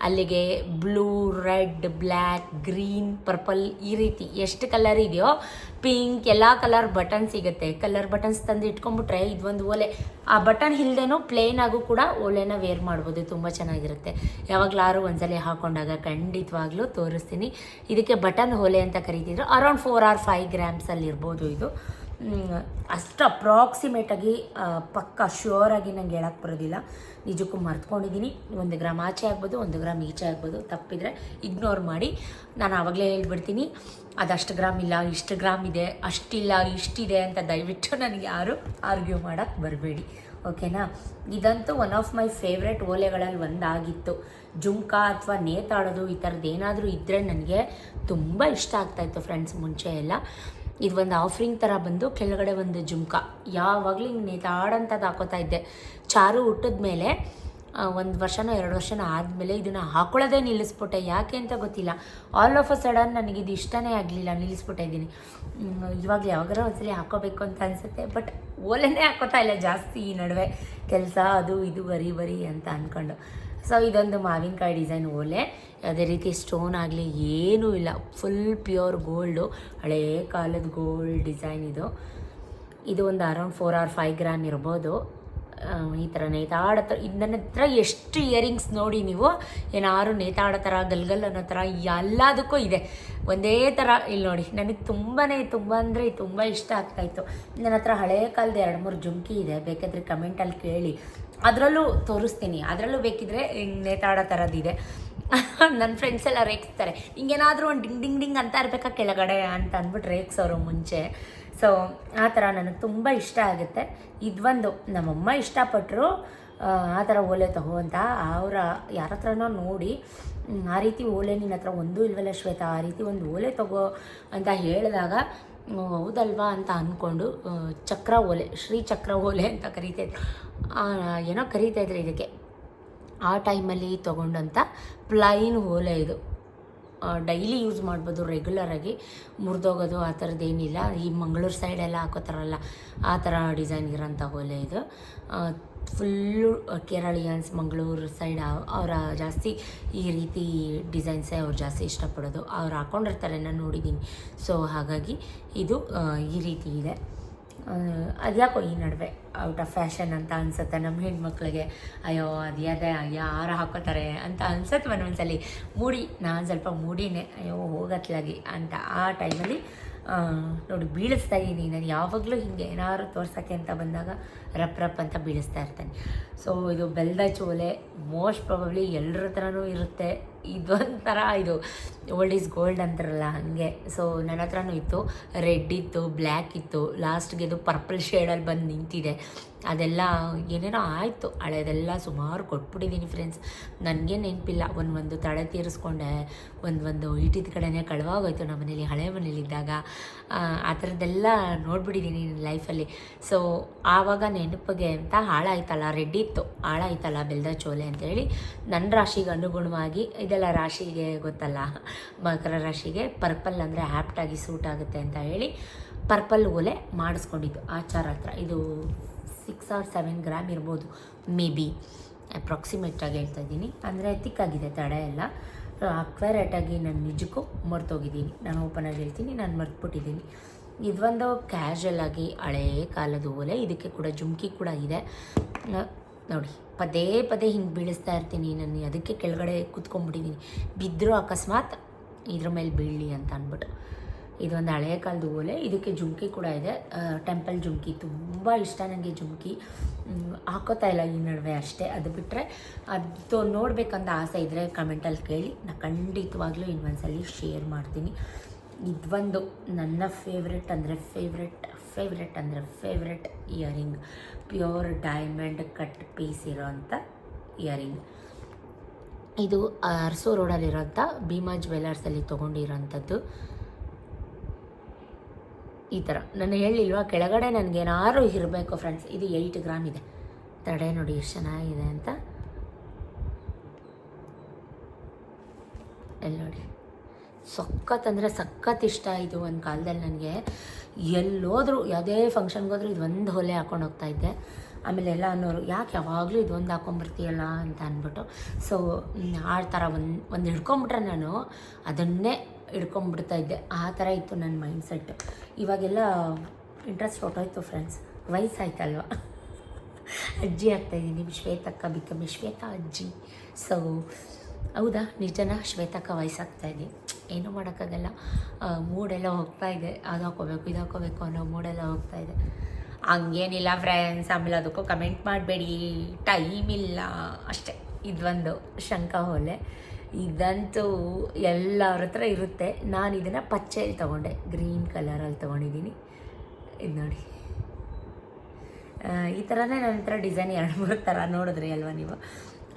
ಅಲ್ಲಿಗೆ blue red black green purple ಈ ರೀತಿ ಎಷ್ಟು ಕಲರ್ ಇದೆಯೋ ಪಿಂಕ್, ಎಲ್ಲ ಕಲರ್ ಬಟನ್ ಸಿಗುತ್ತೆ. ಕಲರ್ ಬಟನ್ಸ್ ತಂದು ಇಟ್ಕೊಂಡ್ಬಿಟ್ರೆ ಇದೊಂದು ಓಲೆ. ಆ ಬಟನ್ ಇಲ್ದೇನು ಪ್ಲೇನ್ ಆಗು ಕೂಡ ಓಲೆನ ವೇರ್ ಮಾಡ್ಬೋದು. ತುಂಬ ಚೆನ್ನಾಗಿರುತ್ತೆ. ಯಾವಾಗಲಾರು ಒಂದ್ಸಲಿ ಹಾಕೊಂಡಾಗ ಖಂಡಿತವಾಗ್ಲೂ ತೋರಿಸ್ತೀನಿ. ಇದಕ್ಕೆ ಬಟನ್ ಓಲೆ ಅಂತ ಕರಿತಿದ್ರು. ಅರೌಂಡ್ ಫೋರ್ ಆರ್ ಫೈವ್ ಗ್ರಾಮ್ಸಲ್ಲಿ ಇರ್ಬೋದು ಇದು. ಅಷ್ಟು ಅಪ್ರಾಕ್ಸಿಮೇಟಾಗಿ ಪಕ್ಕ ಶ್ಯೂರ್ ಆಗಿ ನಂಗೆ ಹೇಳಕ್ಕೆ ಬರೋದಿಲ್ಲ. ನಿಜಕ್ಕೂ ಮರ್ತ್ಕೊಂಡಿದ್ದೀನಿ ಒಂದು ಗ್ರಾಮ್ ಆಚೆ ಆಗ್ಬೋದು, ಒಂದು ಗ್ರಾಮ್ ಈಚೆ ಆಗ್ಬೋದು. ತಪ್ಪಿದರೆ ಇಗ್ನೋರ್ ಮಾಡಿ. ನಾನು ಆವಾಗಲೇ ಹೇಳ್ಬಿಡ್ತೀನಿ. ಅದಷ್ಟು ಗ್ರಾಮ್ ಇಲ್ಲ, ಇಷ್ಟು ಗ್ರಾಮ್ ಇದೆ, ಅಷ್ಟಿಲ್ಲ, ಇಷ್ಟಿದೆ ಅಂತ ದಯವಿಟ್ಟು ನನಗೆ ಯಾರು ಆರ್ಗ್ಯೂ ಮಾಡೋಕ್ಕೆ ಬರಬೇಡಿ ಓಕೆನಾ ಇದಂತೂ ಒನ್ ಆಫ್ ಮೈ ಫೇವ್ರೆಟ್ ಓಲೆಗಳಲ್ಲಿ ಒಂದಾಗಿತ್ತು. ಜುಮ್ಕಾ ಅಥವಾ ನೇತಾಡೋದು ಈ ಥರದ್ದು ಏನಾದರೂ ಇದ್ದರೆ ನನಗೆ ತುಂಬ ಇಷ್ಟ ಆಗ್ತಾಯಿತ್ತು ಫ್ರೆಂಡ್ಸ್ ಮುಂಚೆ ಎಲ್ಲ. ಇದು ಒಂದು ಆಫರಿಂಗ್ ಥರ ಬಂದು ಕೆಳಗಡೆ ಒಂದು ಜುಮ್ಕಾ. ಯಾವಾಗಲೂ ಹಿಂಗೆ ನೇತಾಡಂಥದ್ದು ಹಾಕೋತಾ ಇದ್ದೆ. ಚಾರು ಹುಟ್ಟಿದ ಮೇಲೆ ಒಂದು ವರ್ಷನೋ ಎರಡು ವರ್ಷನೋ ಆದಮೇಲೆ ಇದನ್ನು ಹಾಕೊಳ್ಳೋದೇ ನಿಲ್ಲಿಸ್ಬಿಟ್ಟೆ. ಯಾಕೆ ಅಂತ ಗೊತ್ತಿಲ್ಲ. ಆಲ್ ಆಫ್ ಅ ಸಡನ್ ನನಗಿದು ಇಷ್ಟನೇ ಆಗಲಿಲ್ಲ, ನಿಲ್ಲಿಸ್ಬಿಟ್ಟೆ ಇದ್ದೀನಿ ಇವಾಗ ಯಾವಾಗಾರ ಒಂದ್ಸಲಿ ಹಾಕೋಬೇಕು ಅಂತ ಅನಿಸುತ್ತೆ ಬಟ್ ಓಲೆನೇ ಹಾಕೋತಾ ಇಲ್ಲ ಜಾಸ್ತಿ ಈ ನಡುವೆ. ಕೆಲಸ ಅದು ಇದು ಬರಿ ಬರಿ ಅಂತ ಅಂದ್ಕೊಂಡು ಸೊ ಇದೊಂದು ಮಾವಿನಕಾಯಿ ಡಿಸೈನ್ ಓಲೆ. ಯಾವುದೇ ರೀತಿ ಸ್ಟೋನ್ ಆಗಲಿ ಏನೂ ಇಲ್ಲ. ಫುಲ್ ಪ್ಯೂರ್ ಗೋಲ್ಡು ಹಳೇ ಕಾಲದ ಗೋಲ್ಡ್ ಡಿಸೈನ್ ಇದು. ಇದು ಒಂದು around four or five gram ಇರ್ಬೋದು. ಈ ಥರ ನೇತಾಡೋ ಥರ ಇದು ನನ್ನ ಹತ್ರ ಎಷ್ಟು ಇಯರಿಂಗ್ಸ್ ನೋಡಿ ನೀವು ಏನಾರು ನೇತಾಡೋ ಥರ ಗಲ್ಗಲ್ ಅನ್ನೋ ಥರ ಎಲ್ಲದಕ್ಕೂ ಇದೆ. ಒಂದೇ ಥರ ಇಲ್ಲಿ ನೋಡಿ, ನನಗೆ ತುಂಬಾ ತುಂಬ ಅಂದರೆ ತುಂಬ ಇಷ್ಟ ಆಗ್ತಾಯಿತ್ತು ನನ್ನ ಹತ್ರ ಹಳೆಯ ಕಾಲದ ಎರಡು ಮೂರು ಜುಮ್ಕಿ ಇದೆ, ಬೇಕಾದರೆ ಕಮೆಂಟಲ್ಲಿ ಕೇಳಿ. ಅದರಲ್ಲೂ ತೋರಿಸ್ತೀನಿ. ಅದರಲ್ಲೂ ಬೇಕಿದ್ರೆ ಹಿಂಗೆ ನೇತಾಡೋ ಥರದ್ದಿದೆ ನನ್ನ ಫ್ರೆಂಡ್ಸ್ ಎಲ್ಲ ರೇಗಿಸ್ತಾರೆ. ಹಿಂಗೇನಾದರೂ ಒಂದು ಡಿಂಗ್ ಡಿಂಗ್ ಡಿಂಗ್ ಅಂತ ಇರಬೇಕಾ ಕೆಳಗಡೆ ಅಂತ ಅಂದ್ಬಿಟ್ಟು ರೇಗ್ಸೋರು ಮುಂಚೆ. ಸೊ ಆ ಥರ ನನಗೆ ತುಂಬ ಇಷ್ಟ ಆಗುತ್ತೆ. ಇದೊಂದು ನಮ್ಮಮ್ಮ ಇಷ್ಟಪಟ್ಟರು ಆ ಥರ ಓಲೆ ತಗೋ ಅಂತ ಅವರ ಯಾರ ಹತ್ರನೋ ನೋಡಿ ಆ ರೀತಿ ಓಲೆ ನಿನ್ನ ಹತ್ರ ಒಂದೂ ಇಲ್ವಲ್ಲ ಶ್ವೇತಾ, ಆ ರೀತಿ ಒಂದು ಓಲೆ ತಗೋ ಅಂತ ಹೇಳಿದಾಗ ಹೌದಲ್ವಾ ಅಂತ ಅಂದ್ಕೊಂಡು ಚಕ್ರ ಓಲೆ, ಶ್ರೀ ಚಕ್ರ ಓಲೆ ಅಂತ ಕರೀತಾಯಿದ್ರು ಏನೋ ಕರೀತಾಯಿದ್ರು ಇದಕ್ಕೆ. ಆ ಟೈಮಲ್ಲಿ ತೊಗೊಂಡಂಥ ಪ್ಲೈನ್ ಓಲೆ ಇದು. ಡೈಲಿ ಯೂಸ್ ಮಾಡ್ಬೋದು ರೆಗ್ಯುಲರಾಗಿ ಮುರಿದೋಗೋದು ಆ ಥರದ್ದೇನಿಲ್ಲ ಈ ಮಂಗಳೂರು ಸೈಡೆಲ್ಲ ಹಾಕೋತಾರಲ್ಲ, ಆ ಥರ ಡಿಸೈನ್ ಇರೋಂಥ ಓಲೆ ಇದು. ಫುಲ್ಲು ಕೇರಳಿಯನ್ಸ್ ಮಂಗಳೂರು ಸೈಡ್ ಅವರ ಜಾಸ್ತಿ ಈ ರೀತಿ ಡಿಸೈನ್ಸೇ ಅವ್ರು ಜಾಸ್ತಿ ಇಷ್ಟಪಡೋದು. ಅವ್ರು ಹಾಕ್ಕೊಂಡಿರ್ತಾರೆ ನಾನು ನೋಡಿದ್ದೀನಿ ಸೊ ಹಾಗಾಗಿ ಇದು ಈ ರೀತಿ ಇದೆ. ಅದ್ಯಾಕೋ ಈ ನಡುವೆ ಔಟ್ ಆಫ್ ಫ್ಯಾಷನ್ ಅಂತ ಅನ್ಸುತ್ತೆ ನಮ್ಮ ಹೆಣ್ಮಕ್ಳಿಗೆ. ಅಯ್ಯೋ, ಅದ್ಯಾದೆ ಯಾರು ಹಾಕೋತಾರೆ ಅಂತ ಅನ್ಸುತ್ತೆ ಒಂದೊಂದ್ಸಲಿ. ಮೂಡಿ, ನಾನು ಸ್ವಲ್ಪ ಮೂಡಿನೇ. ಅಯ್ಯೋ, ಹೋಗತ್ಲಾಗಿ ಅಂತ ಆ ಟೈಮಲ್ಲಿ ನೋಡಿ, ಬೀಳಿಸ್ತಾ ಇದ್ದೀನಿ ನಾನು ಯಾವಾಗಲೂ ಹಿಂಗೆ ಏನಾದ್ರು ತೋರ್ಸೋಕ್ಕೆ ಅಂತ ಬಂದಾಗ ರಪ್ ರಪ್ ಅಂತ ಬೀಳಿಸ್ತಾ ಇರ್ತಾನೆ. ಸೊ ಇದು ಬೆಲ್ದ ಚೋಲೆ ಮೋಸ್ಟ್ ಪ್ರಾಬಬ್ಲಿ ಎಲ್ಲರ ಹತ್ರನೂ ಇರುತ್ತೆ. ಇದೊಂಥರ ಇದು ಓಲ್ಡ್ ಈಸ್ ಗೋಲ್ಡ್ ಅಂತಾರಲ್ಲ ಹಾಗೆ. ಸೊ ನನ್ನ ಹತ್ರನೂ ಇತ್ತು. ರೆಡ್ ಇತ್ತು ಬ್ಲ್ಯಾಕ್ ಇತ್ತು. ಲಾಸ್ಟ್ಗೆ ಇದು ಪರ್ಪಲ್ ಶೇಡಲ್ಲಿ ಬಂದು ನಿಂತಿದೆ. ಅದೆಲ್ಲ ಏನೇನೋ ಆಯಿತು. ಹಳೆದೆಲ್ಲ ಸುಮಾರು ಕೊಟ್ಬಿಟ್ಟಿದ್ದೀನಿ ಫ್ರೆಂಡ್ಸ್ ನನಗೆ ನೆನಪಿಲ್ಲ. ಒಂದು ಒಂದು ತಳೆ ತೀರಿಸ್ಕೊಂಡೆ. ಒಂದು ಒಂದು ಇಟ್ಟಿದ ಕಡೆನೇ ಕಳುವಾಗೋಯ್ತು ನಮ್ಮ ಮನೇಲಿ ಹಳೆ ಮನೇಲಿದ್ದಾಗ. ಆ, ಥರದ್ದೆಲ್ಲ ನೋಡ್ಬಿಟ್ಟಿದ್ದೀನಿ ಲೈಫಲ್ಲಿ ಸೊ ಆವಾಗ ನೆನಪಿಗೆ ಅಂತ ಹಾಳಾಯ್ತಲ್ಲ ರೆಡ್ಡಿತ್ತು ಹಾಳಾಯ್ತಲ್ಲ ಬೆಲ್ದ ಚೋಲೆ ಅಂತೇಳಿ. ನನ್ನ ರಾಶಿಗೆ ಅನುಗುಣವಾಗಿ ಇದೆಲ್ಲ ರಾಶಿಗೆ ಗೊತ್ತಲ್ಲ. ಮಕರ ರಾಶಿಗೆ ಪರ್ಪಲ್ ಅಂದರೆ ಆ್ಯಪ್ಟಾಗಿ ಸೂಟ್ ಆಗುತ್ತೆ ಅಂತ ಹೇಳಿ ಪರ್ಪಲ್ ಓಲೆ ಮಾಡಿಸ್ಕೊಂಡಿದ್ದು ಆಚಾರ ಹತ್ರ. ಇದು ಸಿಕ್ಸ್ ಆರ್ ಸೆವೆನ್ ಗ್ರಾಮ್ ಇರ್ಬೋದು ಮೇ ಬಿ ಅಪ್ರಾಕ್ಸಿಮೇಟಾಗಿ ಹೇಳ್ತಾ ಇದ್ದೀನಿ. ಅಂದರೆ ತಿಕ್ಕಾಗಿದೆ ತಡೆ ಎಲ್ಲ. ಅಕ್ವೈರೇಟಾಗಿ ನಾನು ನಿಜಕ್ಕೂ ಮರ್ತೋಗಿದ್ದೀನಿ. ನಾನು ಓಪನಾಗಿ ಹೇಳ್ತೀನಿ, ನಾನು ಮರ್ತುಬಿಟ್ಟಿದ್ದೀನಿ. ಇದೊಂದು ಕ್ಯಾಶುವಲ್ ಆಗಿ ಹಳೇ ಕಾಲದ ಓಲೆ, ಇದಕ್ಕೆ ಕೂಡ ಜುಮ್ಕಿ ಕೂಡ ಇದೆ. ನೋಡಿ, ಪದೇ ಪದೇ ಹಿಂಗೆ ಬೀಳಿಸ್ತಾ ಇರ್ತೀನಿ ನಾನು, ಅದಕ್ಕೆ ಕೆಳಗಡೆ ಕೂತ್ಕೊಂಡ್ಬಿಟ್ಟಿದ್ದೀನಿ ಬಿದ್ದರೂ ಅಕಸ್ಮಾತ್ ಇದ್ರ ಮೇಲೆ ಬೀಳಲಿ ಅಂತ ಅಂದ್ಬಿಟ್ಟು. ಇದೊಂದು ಹಳೆಯ ಕಾಲದ ಓಲೆ, ಇದಕ್ಕೆ ಜುಮ್ಕಿ ಕೂಡ ಇದೆ. ಟೆಂಪಲ್ ಜುಮ್ಕಿ, ತುಂಬ ಇಷ್ಟ ನನಗೆ ಜುಮ್ಕಿ. ಹಾಕೋತಾ ಇಲ್ಲ ಈ ನಡುವೆ ಅಷ್ಟೇ. ಅದು ಬಿಟ್ಟರೆ ಅದು ನೋಡಬೇಕಂತ ಆಸೆ ಇದ್ದರೆ ಕಮೆಂಟಲ್ಲಿ ಕೇಳಿ. ನಾನು ಖಂಡಿತವಾಗ್ಲೂ ಇನ್ನೊಂದ್ಸಲಿ ಶೇರ್ ಮಾಡ್ತೀನಿ. ಇದೊಂದು ನನ್ನ ಫೇವ್ರೆಟ್ ಅಂದರೆ ಫೇವ್ರೆಟ್ ಫೇವ್ರೆಟ್ ಅಂದರೆ favourite earring pure diamond cut piece ಇರೋವಂಥ ಇಯರಿಂಗ್ ಇದು ಅರಸು ರೋಡಲ್ಲಿರೋಂಥ ಭೀಮಾ ಜ್ಯುವೆಲರ್ಸಲ್ಲಿ ತೊಗೊಂಡಿರೋಂಥದ್ದು. ಈ ಥರ ನಾನು ಹೇಳಿಲ್ವಾ, ಕೆಳಗಡೆ ನನಗೇನಾದ್ರು ಇರಬೇಕು ಫ್ರೆಂಡ್ಸ್ ಇದು ಏಯ್ಟ್ ಗ್ರಾಮ್ ಇದೆ. ತಡೆ ನೋಡಿ ಎಷ್ಟು ಚೆನ್ನಾಗಿದೆ ಅಂತ. ಎಲ್ಲ ನೋಡಿ. ಸಖತ್ ಅಂದರೆ ಸಖತ್ ಇಷ್ಟ ಇದು ಒಂದು ಕಾಲದಲ್ಲಿ ನನಗೆ. ಎಲ್ಲೋದ್ರು, ಯಾವುದೇ ಇದು ಒಂದು ಹೊಲೆ ಹಾಕೊಂಡು ಹೋಗ್ತಾಯಿದ್ದೆ ಆಮೇಲೆ ಎಲ್ಲ ಅನ್ನೋರು, ಯಾಕೆ ಯಾವಾಗಲೂ ಇದೊಂದು ಹಾಕೊಂಬರ್ತೀಯಲ್ಲ ಅಂತ ಅಂದ್ಬಿಟ್ಟು. ಸೊ ಆ ಥರ ಒಂದು ಒಂದು ಹಿಡ್ಕೊಂಬಿಟ್ರೆ ನಾನು ಅದನ್ನೇ ಹಿಡ್ಕೊಂಬಿಡ್ತಾ ಇದ್ದೆ. ಆ ಥರ ಇತ್ತು ನನ್ನ ಮೈಂಡ್ ಸೆಟ್ ಇವಾಗೆಲ್ಲ ಇಂಟ್ರೆಸ್ಟ್ ಹೊಟ್ಟೋಯ್ತು ಫ್ರೆಂಡ್ಸ್ ವಯಸ್ಸಾಯ್ತಲ್ವ? ಅಜ್ಜಿ ಆಗ್ತಾಯಿದ್ದೀನಿ ಶ್ವೇತಕ್ಕ ಬಿಕ್ಕಮ್ಮಿ ಶ್ವೇತಾ ಅಜ್ಜಿ. ಸೊ ಹೌದಾ? ನಿಜನ ಶ್ವೇತಕ್ಕ ವಯಸ್ಸಾಗ್ತಾ ಇದೆ. ಏನೂ ಮಾಡೋಕ್ಕಾಗಲ್ಲ. ಮೂಡೆಲ್ಲ ಹೋಗ್ತಾ ಇದೆ. ಅದು ಹಾಕೋಬೇಕು, ಇದು ಹಾಕೋಬೇಕು ಅನ್ನೋ ಮೂಡೆಲ್ಲ ಹೋಗ್ತಾ ಇದೆ. ಹಂಗೇನಿಲ್ಲ ಫ್ರೆಂಡ್ಸ್ ಆಮೇಲೆ ಅದಕ್ಕೂ ಕಮೆಂಟ್ ಮಾಡಬೇಡಿ. ಟೈಮ್ ಇಲ್ಲ. ಅಷ್ಟೇ. ಇದೊಂದು ಶಂಕ ಹೊಲೆ. ಇದಂತೂ ಎಲ್ಲರ ಹತ್ರ ಇರುತ್ತೆ. ನಾನು ಇದನ್ನು ಪಚ್ಚೆಯಲ್ಲಿ ತೊಗೊಂಡೆ. ಗ್ರೀನ್ ಕಲರಲ್ಲಿ ತೊಗೊಂಡಿದ್ದೀನಿ. ಇದು ನೋಡಿ. ಈ ಥರನೇ ನನ್ನ ಹತ್ರ ಡಿಸೈನ್ ಎರಡು ಮೂರು ಥರ ನೋಡಿದ್ರಿ ಅಲ್ವಾ ನೀವು?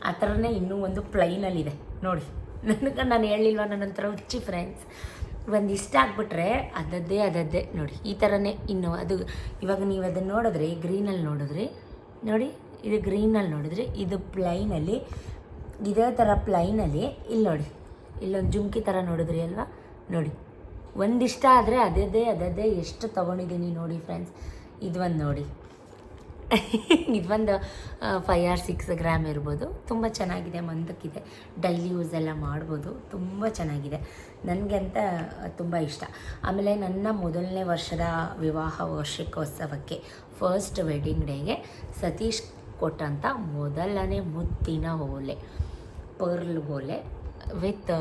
ಆ ಥರನೇ ಇನ್ನೂ ಒಂದು ಪ್ಲೈನಲ್ಲಿದೆ. ನೋಡಿ, ನನಗೆ ನಾನು ಹೇಳಿಲ್ವ ನನ್ನ ಹತ್ರ ಹುಚ್ಚಿ ಫ್ರೆಂಡ್ಸ್ ಒಂದು ಇಷ್ಟ ಆಗ್ಬಿಟ್ರೆ ಅದದ್ದೇ ಅದದ್ದೇ. ನೋಡಿ, ಈ ಥರನೇ ಇನ್ನು ಅದು ಇವಾಗ ನೀವು ಅದನ್ನು ನೋಡಿದ್ರಿ ಗ್ರೀನಲ್ಲಿ ನೋಡಿದ್ರಿ, ನೋಡಿ, ಇದು ಗ್ರೀನಲ್ಲಿ ನೋಡಿದ್ರಿ ಇದು ಪ್ಲೈನಲ್ಲಿ, ಇದೇ ಥರ ಪ್ಲೈನಲ್ಲಿ ಇಲ್ಲಿ ನೋಡಿ, ಇಲ್ಲೊಂದು ಜುಮ್ಕಿ ಥರ ನೋಡಿದ್ರಿ ಅಲ್ವಾ? ನೋಡಿ ಒಂದಿಷ್ಟ ಆದರೆ ಅದದ್ದೇ ಅದದ್ದೇ ಎಷ್ಟು ತೊಗೊಂಡಿದ್ದೀನಿ ನೋಡಿ ಫ್ರೆಂಡ್ಸ್ ಇದು ಒಂದು ನೋಡಿ. ಇದೊಂದು ಫೈವ್ ಆರ್ ಸಿಕ್ಸ್ ಗ್ರಾಮ್ ಇರ್ಬೋದು. ತುಂಬ ಚೆನ್ನಾಗಿದೆ, ಮಂದಕ್ಕಿದೆ. ಡೈಲಿ ಯೂಸ್ ಎಲ್ಲ ಮಾಡ್ಬೋದು. ತುಂಬ ಚೆನ್ನಾಗಿದೆ. ನನಗೆ ಅಂತ ತುಂಬ ಇಷ್ಟ. ಆಮೇಲೆ ನನ್ನ ಮೊದಲನೇ ವರ್ಷದ ವಿವಾಹ ವಾರ್ಷಿಕೋತ್ಸವಕ್ಕೆ ಫಸ್ಟ್ ವೆಡ್ಡಿಂಗ್ ಡೇಗೆ ಸತೀಶ್ ಕೊಟ್ಟಂಥ ಮೊದಲನೇ ಮುತ್ತಿನ ಓಲೆ ಪರ್ಲ್ ಓಲೆ ವಿತ್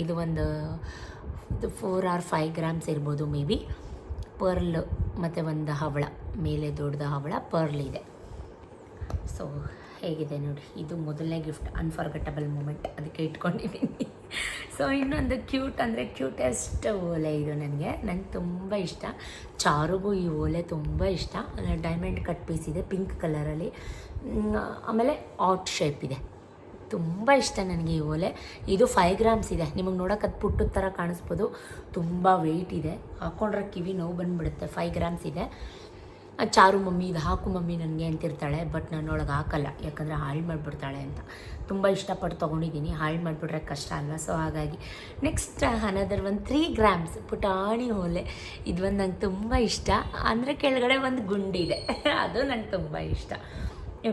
ಇದು ಒಂದು ಫೋರ್ ಆರ್ ಫೈವ್ ಗ್ರಾಮ್ಸ್ ಇರ್ಬೋದು ಮೇ ಬಿ ಪರ್ಲ್ ಮತ್ತು ಒಂದು ಹವಳ, ಮೇಲೆ ದೊಡ್ಡದ ಹವಳ, ಪರ್ಲ್ ಇದೆ. ಸೊ ಹೇಗಿದೆ ನೋಡಿ, ಇದು ಮೊದಲನೇ ಗಿಫ್ಟ್ ಅನ್ಫರ್ಗಟಬಲ್ ಮೂಮೆಂಟ್ ಅದಕ್ಕೆ ಇಟ್ಕೊಂಡಿದ್ದೀನಿ ಸೊ ಇನ್ನೊಂದು ಕ್ಯೂಟ್ ಅಂದರೆ ಕ್ಯೂಟೆಸ್ಟ್ ಓಲೆ ಇದು ನನಗೆ. ನನಗೆ ತುಂಬ ಇಷ್ಟ. ಚಾರುಗೂ ಈ ಓಲೆ ತುಂಬ ಇಷ್ಟ. ಡೈಮಂಡ್ ಕಟ್ ಪೀಸ್ ಇದೆ ಪಿಂಕ್ ಕಲರಲ್ಲಿ ಆಮೇಲೆ ಆಟ್ ಶೇಪ್ ಇದೆ. ತುಂಬ ಇಷ್ಟ ನನಗೆ ಈ ಓಲೆ. ಇದು ಫೈವ್ ಗ್ರಾಮ್ಸ್ ಇದೆ. ನಿಮಗೆ ನೋಡೋಕೆ ಅದು ಪುಟ್ಟದ ಥರ ಕಾಣಿಸ್ಬೋದು. ತುಂಬ ವೆಯ್ಟ್ ಇದೆ. ಹಾಕ್ಕೊಂಡ್ರೆ ಕಿವಿ ನೋವು ಬಂದುಬಿಡುತ್ತೆ. ಫೈವ್ ಗ್ರಾಮ್ಸ್ ಇದೆ. ಚಾರು ಮಮ್ಮಿ, ಇದು ಹಾಕು ಮಮ್ಮಿ ನನಗೆ ಅಂತಿರ್ತಾಳೆ, ಬಟ್ ನನ್ನೊಳಗೆ ಹಾಕಲ್ಲ. ಯಾಕಂದರೆ ಹಾಳು ಮಾಡಿಬಿಡ್ತಾಳೆ ಅಂತ. ತುಂಬ ಇಷ್ಟಪಟ್ಟು ತೊಗೊಂಡಿದ್ದೀನಿ ಹಾಳು ಮಾಡಿಬಿಟ್ರೆ ಕಷ್ಟ ಅಲ್ವಾ? ಸೊ ಹಾಗಾಗಿ ನೆಕ್ಸ್ಟ್ ಅನದರ್ ಒಂದು ತ್ರೀ ಗ್ರಾಮ್ಸ್ ಪುಟಾಣಿ ಓಲೆ. ಇದು ಒಂದು ನಂಗೆ ತುಂಬ ಇಷ್ಟ. ಅಂದರೆ ಕೆಳಗಡೆ ಒಂದು ಗುಂಡಿದೆ. ಅದು ನಂಗೆ ತುಂಬ ಇಷ್ಟ.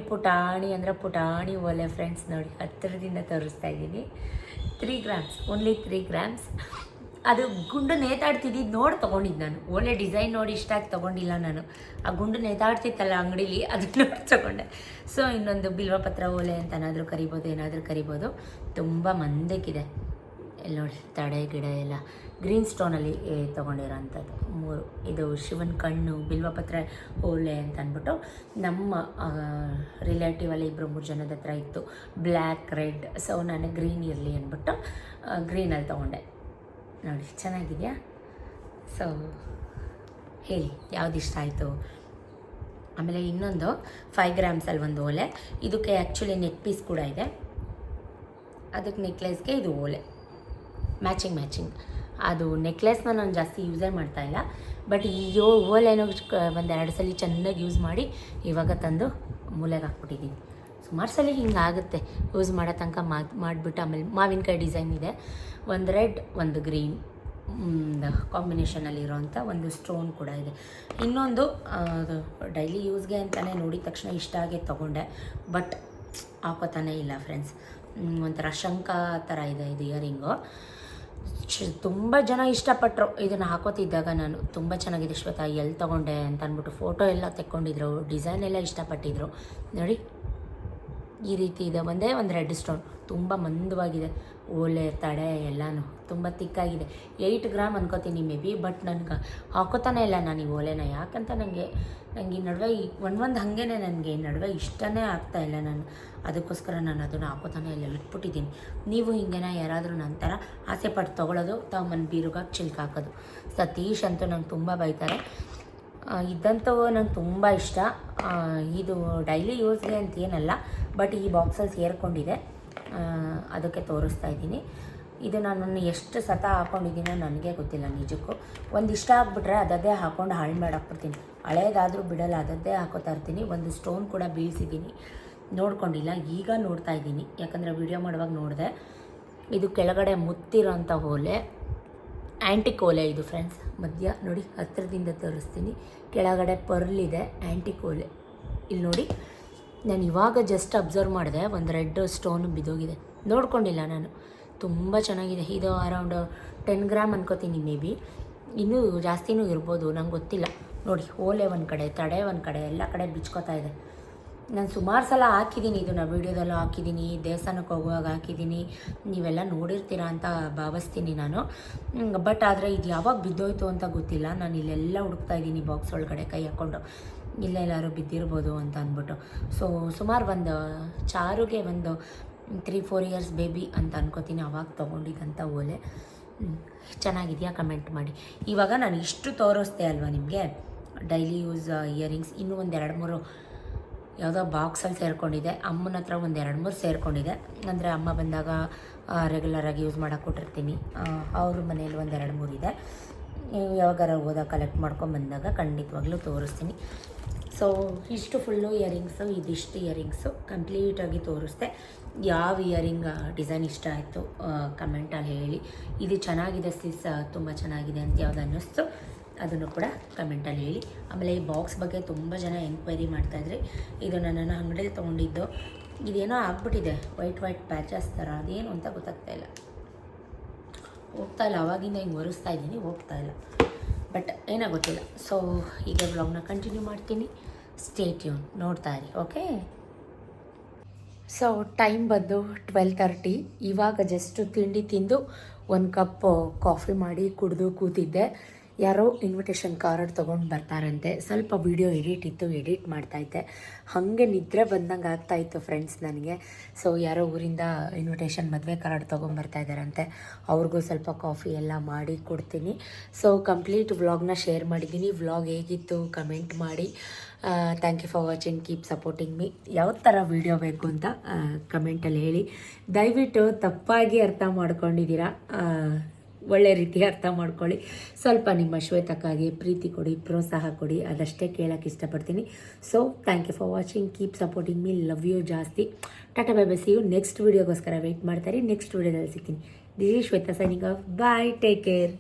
ಪುಟಾಣಿ ಅಂದರೆ ಪುಟಾಣಿ ಒಲೆ ಫ್ರೆಂಡ್ಸ್ ನೋಡಿ, ಹತ್ತಿರದಿಂದ ತೋರಿಸ್ತಾ ಇದ್ದೀನಿ. Three grams only three grams ಅದು ಗುಂಡು ನೇತಾಡ್ತಿದ್ದು ನೋಡಿ ತೊಗೊಂಡಿದ್ದು ನಾನು. ಒಳ್ಳೆ ಡಿಸೈನ್ ನೋಡಿ ಇಷ್ಟ ಆಗಿ ತೊಗೊಂಡಿಲ್ಲ ನಾನು. ಆ ಗುಂಡು ನೇತಾಡ್ತಿತ್ತಲ್ಲ ಅಂಗಡೀಲಿ ಅದನ್ನ ನೋಡಿ ತೊಗೊಂಡೆ. ಸೊ ಇನ್ನೊಂದು ಬಿಲ್ವಪತ್ರ ಓಲೆ ಅಂತ ಏನಾದರೂ ಕರಿಬೋದು ಏನಾದರೂ ಕರಿಬೋದು. ತುಂಬ ಮಂದಕ್ಕಿದೆ. ನೋಡಿ, ತಡೆ ಗಿಡ ಎಲ್ಲ. ಗ್ರೀನ್ ಸ್ಟೋನಲ್ಲಿ ತೊಗೊಂಡಿರೋಂಥದ್ದು. ಮೂರು, ಇದು ಶಿವನ ಕಣ್ಣು, ಬಿಲ್ವಪತ್ರ ಓಲೆ ಅಂತ ಅಂದ್ಬಿಟ್ಟು ನಮ್ಮ ರಿಲೇಟಿವಲ್ಲಿ ಇಬ್ಬರು ಮೂರು ಜನದ ಹತ್ರ ಇತ್ತು. ಬ್ಲ್ಯಾಕ್ ರೆಡ್ ಸೊ ನಾನು ಗ್ರೀನ್ ಇರಲಿ ಅಂದ್ಬಿಟ್ಟು ಗ್ರೀನಲ್ಲಿ ತೊಗೊಂಡೆ. ನೋಡಿ, ಚೆನ್ನಾಗಿದೆಯಾ? ಸೊ ಹೇಳಿ, ಯಾವ್ದು ಇಷ್ಟ ಆಯಿತು? ಆಮೇಲೆ ಇನ್ನೊಂದು ಫೈವ್ ಗ್ರಾಮ್ಸಲ್ಲಿ ಒಂದು ಓಲೆ ಇದಕ್ಕೆ ಆ್ಯಕ್ಚುಲಿ ನೆಕ್ ಪೀಸ್ ಕೂಡ ಇದೆ. ಅದಕ್ಕೆ ನೆಕ್ಲೆಸ್ಗೆ ಇದು ಓಲೆ ಮ್ಯಾಚಿಂಗ್ ಮ್ಯಾಚಿಂಗ್ ಅದು ನೆಕ್ಲೆಸ್ನ ನಾನು ಜಾಸ್ತಿ ಯೂಸೇ ಮಾಡ್ತಾ ಇಲ್ಲ. ಬಟ್ ಈ ಯೋ- ಓಲೆನೋ ಒಂದು ಎರಡು ಸಲ ಚೆನ್ನಾಗಿ ಯೂಸ್ ಮಾಡಿ ಇವಾಗ ತಂದು ಮೂಲೆಗೆ ಹಾಕ್ಬಿಟ್ಟಿದ್ದೀನಿ ಸುಮಾರು ಸಲ ಹಿಂಗೆ ಆಗುತ್ತೆ. ಯೂಸ್ ಮಾಡೋ ತನಕ ಮಾಡಿಬಿಟ್ಟು ಆಮೇಲೆ ಮಾವಿನಕಾಯಿ ಡಿಸೈನ್ ಇದೆ. ಒಂದು ರೆಡ್, ಒಂದು ಗ್ರೀನ್ ಕಾಂಬಿನೇಷನಲ್ಲಿ ಇರೋವಂಥ ಒಂದು ಸ್ಟೋನ್ ಕೂಡ ಇದೆ. ಇನ್ನೊಂದು ಡೈಲಿ ಯೂಸ್ಗೆ ಅಂತಲೇ ನೋಡಿದ ತಕ್ಷಣ ಇಷ್ಟ ಆಗೇ ತೊಗೊಂಡೆ. ಬಟ್ ಹಾಕೋತಾನೇ ಇಲ್ಲ ಫ್ರೆಂಡ್ಸ್ ಒಂಥರ ಶಂಕ ಥರ ಇದೆ, ಇದು ಇಯರಿಂಗು ತುಂಬ ಜನ ಇಷ್ಟಪಟ್ಟರು ಇದನ್ನು ಹಾಕೋತಿದ್ದಾಗ ನಾನು ತುಂಬ ಚೆನ್ನಾಗಿದೆ ಶ್ವೇತಾ ಎಲ್ಲಿ ತೊಗೊಂಡೆ ಅಂತ ಅಂದ್ಬಿಟ್ಟು ಫೋಟೋ ಎಲ್ಲ ತೆಕ್ಕೊಂಡಿದ್ರು ಡಿಸೈನ್ ಎಲ್ಲ ಇಷ್ಟಪಟ್ಟಿದ್ರು. ನೋಡಿ ಈ ರೀತಿ ಇದೆ. ಒಂದೇ ಒಂದು ರೆಡ್ ಸ್ಟೋನ್. ತುಂಬ ಮಂದವಾಗಿದೆ. ಓಲೆ ತಡೆ ಎಲ್ಲನೂ. ತುಂಬ ತಿಕ್ಕಾಗಿದೆ. ಏಯ್ಟ್ ಗ್ರಾಮ್ ಅನ್ಕೋತೀನಿ ಮೇ ಬಿ, ಬಟ್ ನನಗೆ ಹಾಕೋತಾನೆ ಇಲ್ಲ ನಾನು ಈ ಓಲೆನ. ಯಾಕಂತ ನನಗೆ ನನಗೆ ಈ ನಡುವೆ ಈ ಒಂದು ಒಂದು ನನಗೆ ಈ ನಡುವೆ ಇಷ್ಟನೇ ಆಗ್ತಾ ಇಲ್ಲ ನಾನು. ಅದಕ್ಕೋಸ್ಕರ ನಾನು ಅದನ್ನು ಹಾಕೋತಾನೆ ಇಲ್ಲ ಇಟ್ಬಿಟ್ಟಿದ್ದೀನಿ ನೀವು ಹಿಂಗೆನ ಯಾರಾದರೂ ನಂತರ ಆಸೆ ಪಟ್ಟು ತೊಗೊಳೋದು ತಗೊಂಬಂದು ಬೀರುಗಾಗಿ ಚಿಲ್ಕ ಹಾಕೋದು ಸತೀಶ್ ಅಂತೂ ನಂಗೆ ತುಂಬ ಬೈತಾರೆ. ಇದಂತೂ ನಂಗೆ ತುಂಬ ಇಷ್ಟ. ಇದು ಡೈಲಿ ಯೂಸ್ಗೆ ಅಂತ ಏನಲ್ಲ ಬಟ್ ಈ ಬಾಕ್ಸಲ್ಲಿ ಸೇರಿಕೊಂಡಿದೆ ಅದಕ್ಕೆ ತೋರಿಸ್ತಾ ಇದ್ದೀನಿ. ಇದು ನಾನು ಎಷ್ಟು ಸತ ಹಾಕೊಂಡಿದ್ದೀನೋ ನನಗೆ ಗೊತ್ತಿಲ್ಲ ನಿಜಕ್ಕೂ. ಒಂದು ಇಷ್ಟ ಆಗಿಬಿಟ್ರೆ ಅದದ್ದೇ ಹಾಕೊಂಡು ಹಾಳು ಮಾಡಾಕ್ಬಿಡ್ತೀನಿ. ಹಳೇದಾದರೂ ಬಿಡಲ್ಲ, ಅದದ್ದೇ ಹಾಕೋತಾ ಇರ್ತೀನಿ. ಒಂದು ಸ್ಟೋನ್ ಕೂಡ ಬೀಳ್ಸಿದ್ದೀನಿ. ನೋಡ್ಕೊಂಡಿಲ್ಲ, ಈಗ ನೋಡ್ತಾ ಇದ್ದೀನಿ. ಯಾಕಂದರೆ ವಿಡಿಯೋ ಮಾಡುವಾಗ ನೋಡಿದೆ. ಇದು ಕೆಳಗಡೆ ಮುತ್ತಿರೋಂಥ ಓಲೆ ಆ್ಯಂಟಿಕ್ ಕೋಲೆ ಇದು ಫ್ರೆಂಡ್ಸ್. ಮಧ್ಯ ನೋಡಿ ಹತ್ತಿರದಿಂದ ತೋರಿಸ್ತೀನಿ. ಕೆಳಗಡೆ ಪರ್ಲ್ ಇದೆ ಆ್ಯಂಟಿಕೋಲೆ ಇಲ್ಲಿ ನೋಡಿ, ನಾನು ಇವಾಗ ಜಸ್ಟ್ ಅಬ್ಸರ್ವ್ ಮಾಡಿದೆ, ಒಂದು ರೆಡ್ ಸ್ಟೋನ್ ಬಿದ್ದೋಗಿದೆ. ನೋಡ್ಕೊಂಡಿಲ್ಲ ನಾನು. ತುಂಬ ಚೆನ್ನಾಗಿದೆ. ಇದು ಅರೌಂಡ್ ಟೆನ್ ಗ್ರಾಮ್ ಅನ್ಕೋತೀನಿ ಮೇ ಬಿ ಇನ್ನೂ ಜಾಸ್ತಿನೂ ಇರ್ಬೋದು, ನಂಗೆ ಗೊತ್ತಿಲ್ಲ. ನೋಡಿ, ಓಲೆ ಒಂದು ಕಡೆ, ತಡೆ ಒಂದು ಕಡೆ, ಎಲ್ಲ ಕಡೆ ಬಿಚ್ಕೋತಾ ಇದೆ. ನಾನು ಸುಮಾರು ಸಲ ಹಾಕಿದ್ದೀನಿ ಇದನ್ನು ವೀಡಿಯೋದಲ್ಲೂ ಹಾಕಿದ್ದೀನಿ, ದೇವಸ್ಥಾನಕ್ಕೆ ಹೋಗುವಾಗ ಹಾಕಿದ್ದೀನಿ. ನೀವೆಲ್ಲ ನೋಡಿರ್ತೀರ ಅಂತ ಭಾವಿಸ್ತೀನಿ ನಾನು. ಬಟ್ ಆದರೆ ಇದು ಯಾವಾಗ ಬಿದ್ದೋಯ್ತು ಅಂತ ಗೊತ್ತಿಲ್ಲ. ನಾನು ಇಲ್ಲೆಲ್ಲ ಹುಡುಕ್ತಾ ಇದ್ದೀನಿ ಬಾಕ್ಸ್ ಒಳಗಡೆ ಕೈ ಹಾಕ್ಕೊಂಡು ಇಲ್ಲೇ ಎಲ್ಲರೂ ಬಿದ್ದಿರ್ಬೋದು ಅಂತ ಅಂದ್ಬಿಟ್ಟು. ಸೊ ಸುಮಾರು ಒಂದು ಚಾರುಗೆ ಒಂದು ತ್ರೀ ಫೋರ್ ಇಯರ್ಸ್ ಬೇಬಿ ಅಂತ ಅನ್ಕೋತೀನಿ, ಅವಾಗ ತೊಗೊಂಡಿದ್ದಂಥ ಓಲೆ. ಚೆನ್ನಾಗಿದೆಯಾ ಕಮೆಂಟ್ ಮಾಡಿ. ಇವಾಗ ನಾನು ಇಷ್ಟು ತೋರಿಸ್ದೆ ಅಲ್ವಾ ನಿಮಗೆ? ಡೈಲಿ ಯೂಸ್ ಇಯರಿಂಗ್ಸ್ ಇನ್ನೂ ಒಂದು ಎರಡು ಮೂರು ಯಾವುದೋ ಬಾಕ್ಸಲ್ಲಿ ಸೇರಿಕೊಂಡಿದೆ. ಅಮ್ಮನ ಹತ್ರ ಒಂದು ಎರಡು ಮೂರು ಸೇರಿಕೊಂಡಿದೆ. ಅಂದರೆ ಅಮ್ಮ ಬಂದಾಗ ರೆಗ್ಯುಲರಾಗಿ ಯೂಸ್ ಮಾಡೋಕೆ ಕೊಟ್ಟಿರ್ತೀನಿ. ಅವ್ರ ಮನೇಲಿ ಒಂದು ಎರಡು ಮೂರು ಇದೆ. ಯಾವಾಗಾರ ಹೋದಾಗ ಕಲೆಕ್ಟ್ ಮಾಡ್ಕೊಂಡು ಬಂದಾಗ ಖಂಡಿತವಾಗ್ಲೂ ತೋರಿಸ್ತೀನಿ. ಸೊ ಇಷ್ಟು ಫುಲ್ಲು ಇಯರಿಂಗ್ಸು ಇದಿಷ್ಟು ಇಯರಿಂಗ್ಸು ಕಂಪ್ಲೀಟಾಗಿ ತೋರಿಸ್ದೆ. ಯಾವ ಇಯರಿಂಗ್ ಡಿಸೈನ್ ಇಷ್ಟ ಆಯಿತು ಕಮೆಂಟಲ್ಲಿ ಹೇಳಿ. ಇದು ಚೆನ್ನಾಗಿದೆ ಸಿಸ್ ತುಂಬ ಚೆನ್ನಾಗಿದೆ ಅಂತ ಯಾವ್ದು ಅನ್ನಿಸ್ತು. ಅದನ್ನು ಕೂಡ ಕಮೆಂಟಲ್ಲಿ ಹೇಳಿ. ಆಮೇಲೆ ಈ ಬಾಕ್ಸ್ ಬಗ್ಗೆ ತುಂಬ ಜನ ಎಂಕ್ವೈರಿ ಮಾಡ್ತಾಯಿದ್ರಿ ಇದು ನನ್ನನ್ನು ಅಂಗಡಿಯಲ್ಲಿ ತೊಗೊಂಡಿದ್ದು. ಇದೇನೋ ಆಗ್ಬಿಟ್ಟಿದೆ. ವೈಟ್ ವೈಟ್ ಪ್ಯಾಚಸ್ ಥರ. ಅದೇನು ಅಂತ ಗೊತ್ತಾಗ್ತಾ ಇಲ್ಲ. ಹೋಗ್ತಾ ಇಲ್ಲ. ಅವಾಗಿಂದ ಹಿಂಗೆ ಒರೆಸ್ತಾ ಇದ್ದೀನಿ. ಹೋಗ್ತಾ ಇಲ್ಲ. ಬಟ್ ಏನೋ ಗೊತ್ತಿಲ್ಲ ಸೊ ಈಗ ಬ್ಲಾಗ್ನ ಕಂಟಿನ್ಯೂ ಮಾಡ್ತೀನಿ. ಸ್ಟೇಟ್ ಯೂನ್ ನೋಡ್ತಾ ಇರಿ. ಓಕೆ ಸೊ ಟೈಮ್ ಬಂದು ಟ್ವೆಲ್ ತರ್ಟಿ ಇವಾಗ ಜಸ್ಟು ತಿಂಡಿ ತಿಂದು, ಒಂದು ಕಪ್ ಕಾಫಿ ಮಾಡಿ ಕುಡಿದು ಕೂತಿದ್ದೆ. ಯಾರೋ ಇನ್ವಿಟೇಷನ್ ಕಾರ್ಡ್ ತೊಗೊಂಡು ಬರ್ತಾರಂತೆ. ಸ್ವಲ್ಪ ವಿಡಿಯೋ ಎಡಿಟ್ ಇತ್ತು ಎಡಿಟ್ ಮಾಡ್ತಾಯಿದ್ದೆ ಹಾಗೆ ನಿದ್ರೆ ಬಂದಂಗೆ ಆಗ್ತಾಯಿತ್ತು ಫ್ರೆಂಡ್ಸ್ ನನಗೆ. ಸೊ ಯಾರೋ ಊರಿಂದ ಇನ್ವಿಟೇಷನ್ ಮದುವೆ ಕಾರ್ಡ್ ತೊಗೊಂಬರ್ತಾ ಇದ್ದಾರಂತೆ. ಅವ್ರಿಗೂ ಸ್ವಲ್ಪ ಕಾಫಿ ಎಲ್ಲ ಮಾಡಿ ಕೊಡ್ತೀನಿ. ಸೊ ಕಂಪ್ಲೀಟ್ ವ್ಲಾಗ್ನ ಶೇರ್ ಮಾಡಿದ್ದೀನಿ. ವ್ಲಾಗ್ ಹೇಗಿತ್ತು ಕಮೆಂಟ್ ಮಾಡಿ. Thank you for watching keep supporting me ಯಾವ ಥರ ವೀಡಿಯೋ ಬೇಕು ಅಂತ ಕಮೆಂಟಲ್ಲಿ ಹೇಳಿ. ದಯವಿಟ್ಟು ತಪ್ಪಾಗಿ ಅರ್ಥ ಮಾಡ್ಕೊಂಡಿದ್ದೀರಾ? ಒಳ್ಳೆ ರೀತಿ ಅರ್ಥ ಮಾಡ್ಕೊಳ್ಳಿ. ಸ್ವಲ್ಪ ನಿಮ್ಮ ಶ್ವೇತಕ್ಕಾಗಿ ಪ್ರೀತಿ ಕೊಡಿ, ಪ್ರೋತ್ಸಾಹ ಕೊಡಿ, ಅದಷ್ಟೇ ಕೇಳೋಕ್ಕೆ ಇಷ್ಟಪಡ್ತೀನಿ. So thank you for watching keep supporting me love you ಜಾಸ್ತಿ. Tata bye bye see you next ವೀಡಿಯೋಗೋಸ್ಕರ wait ಮಾಡ್ತಾರೆ ನೆಕ್ಸ್ಟ್ ವೀಡಿಯೋದಲ್ಲಿ ಸಿಗ್ತೀನಿ. This Shweta signing off bye take care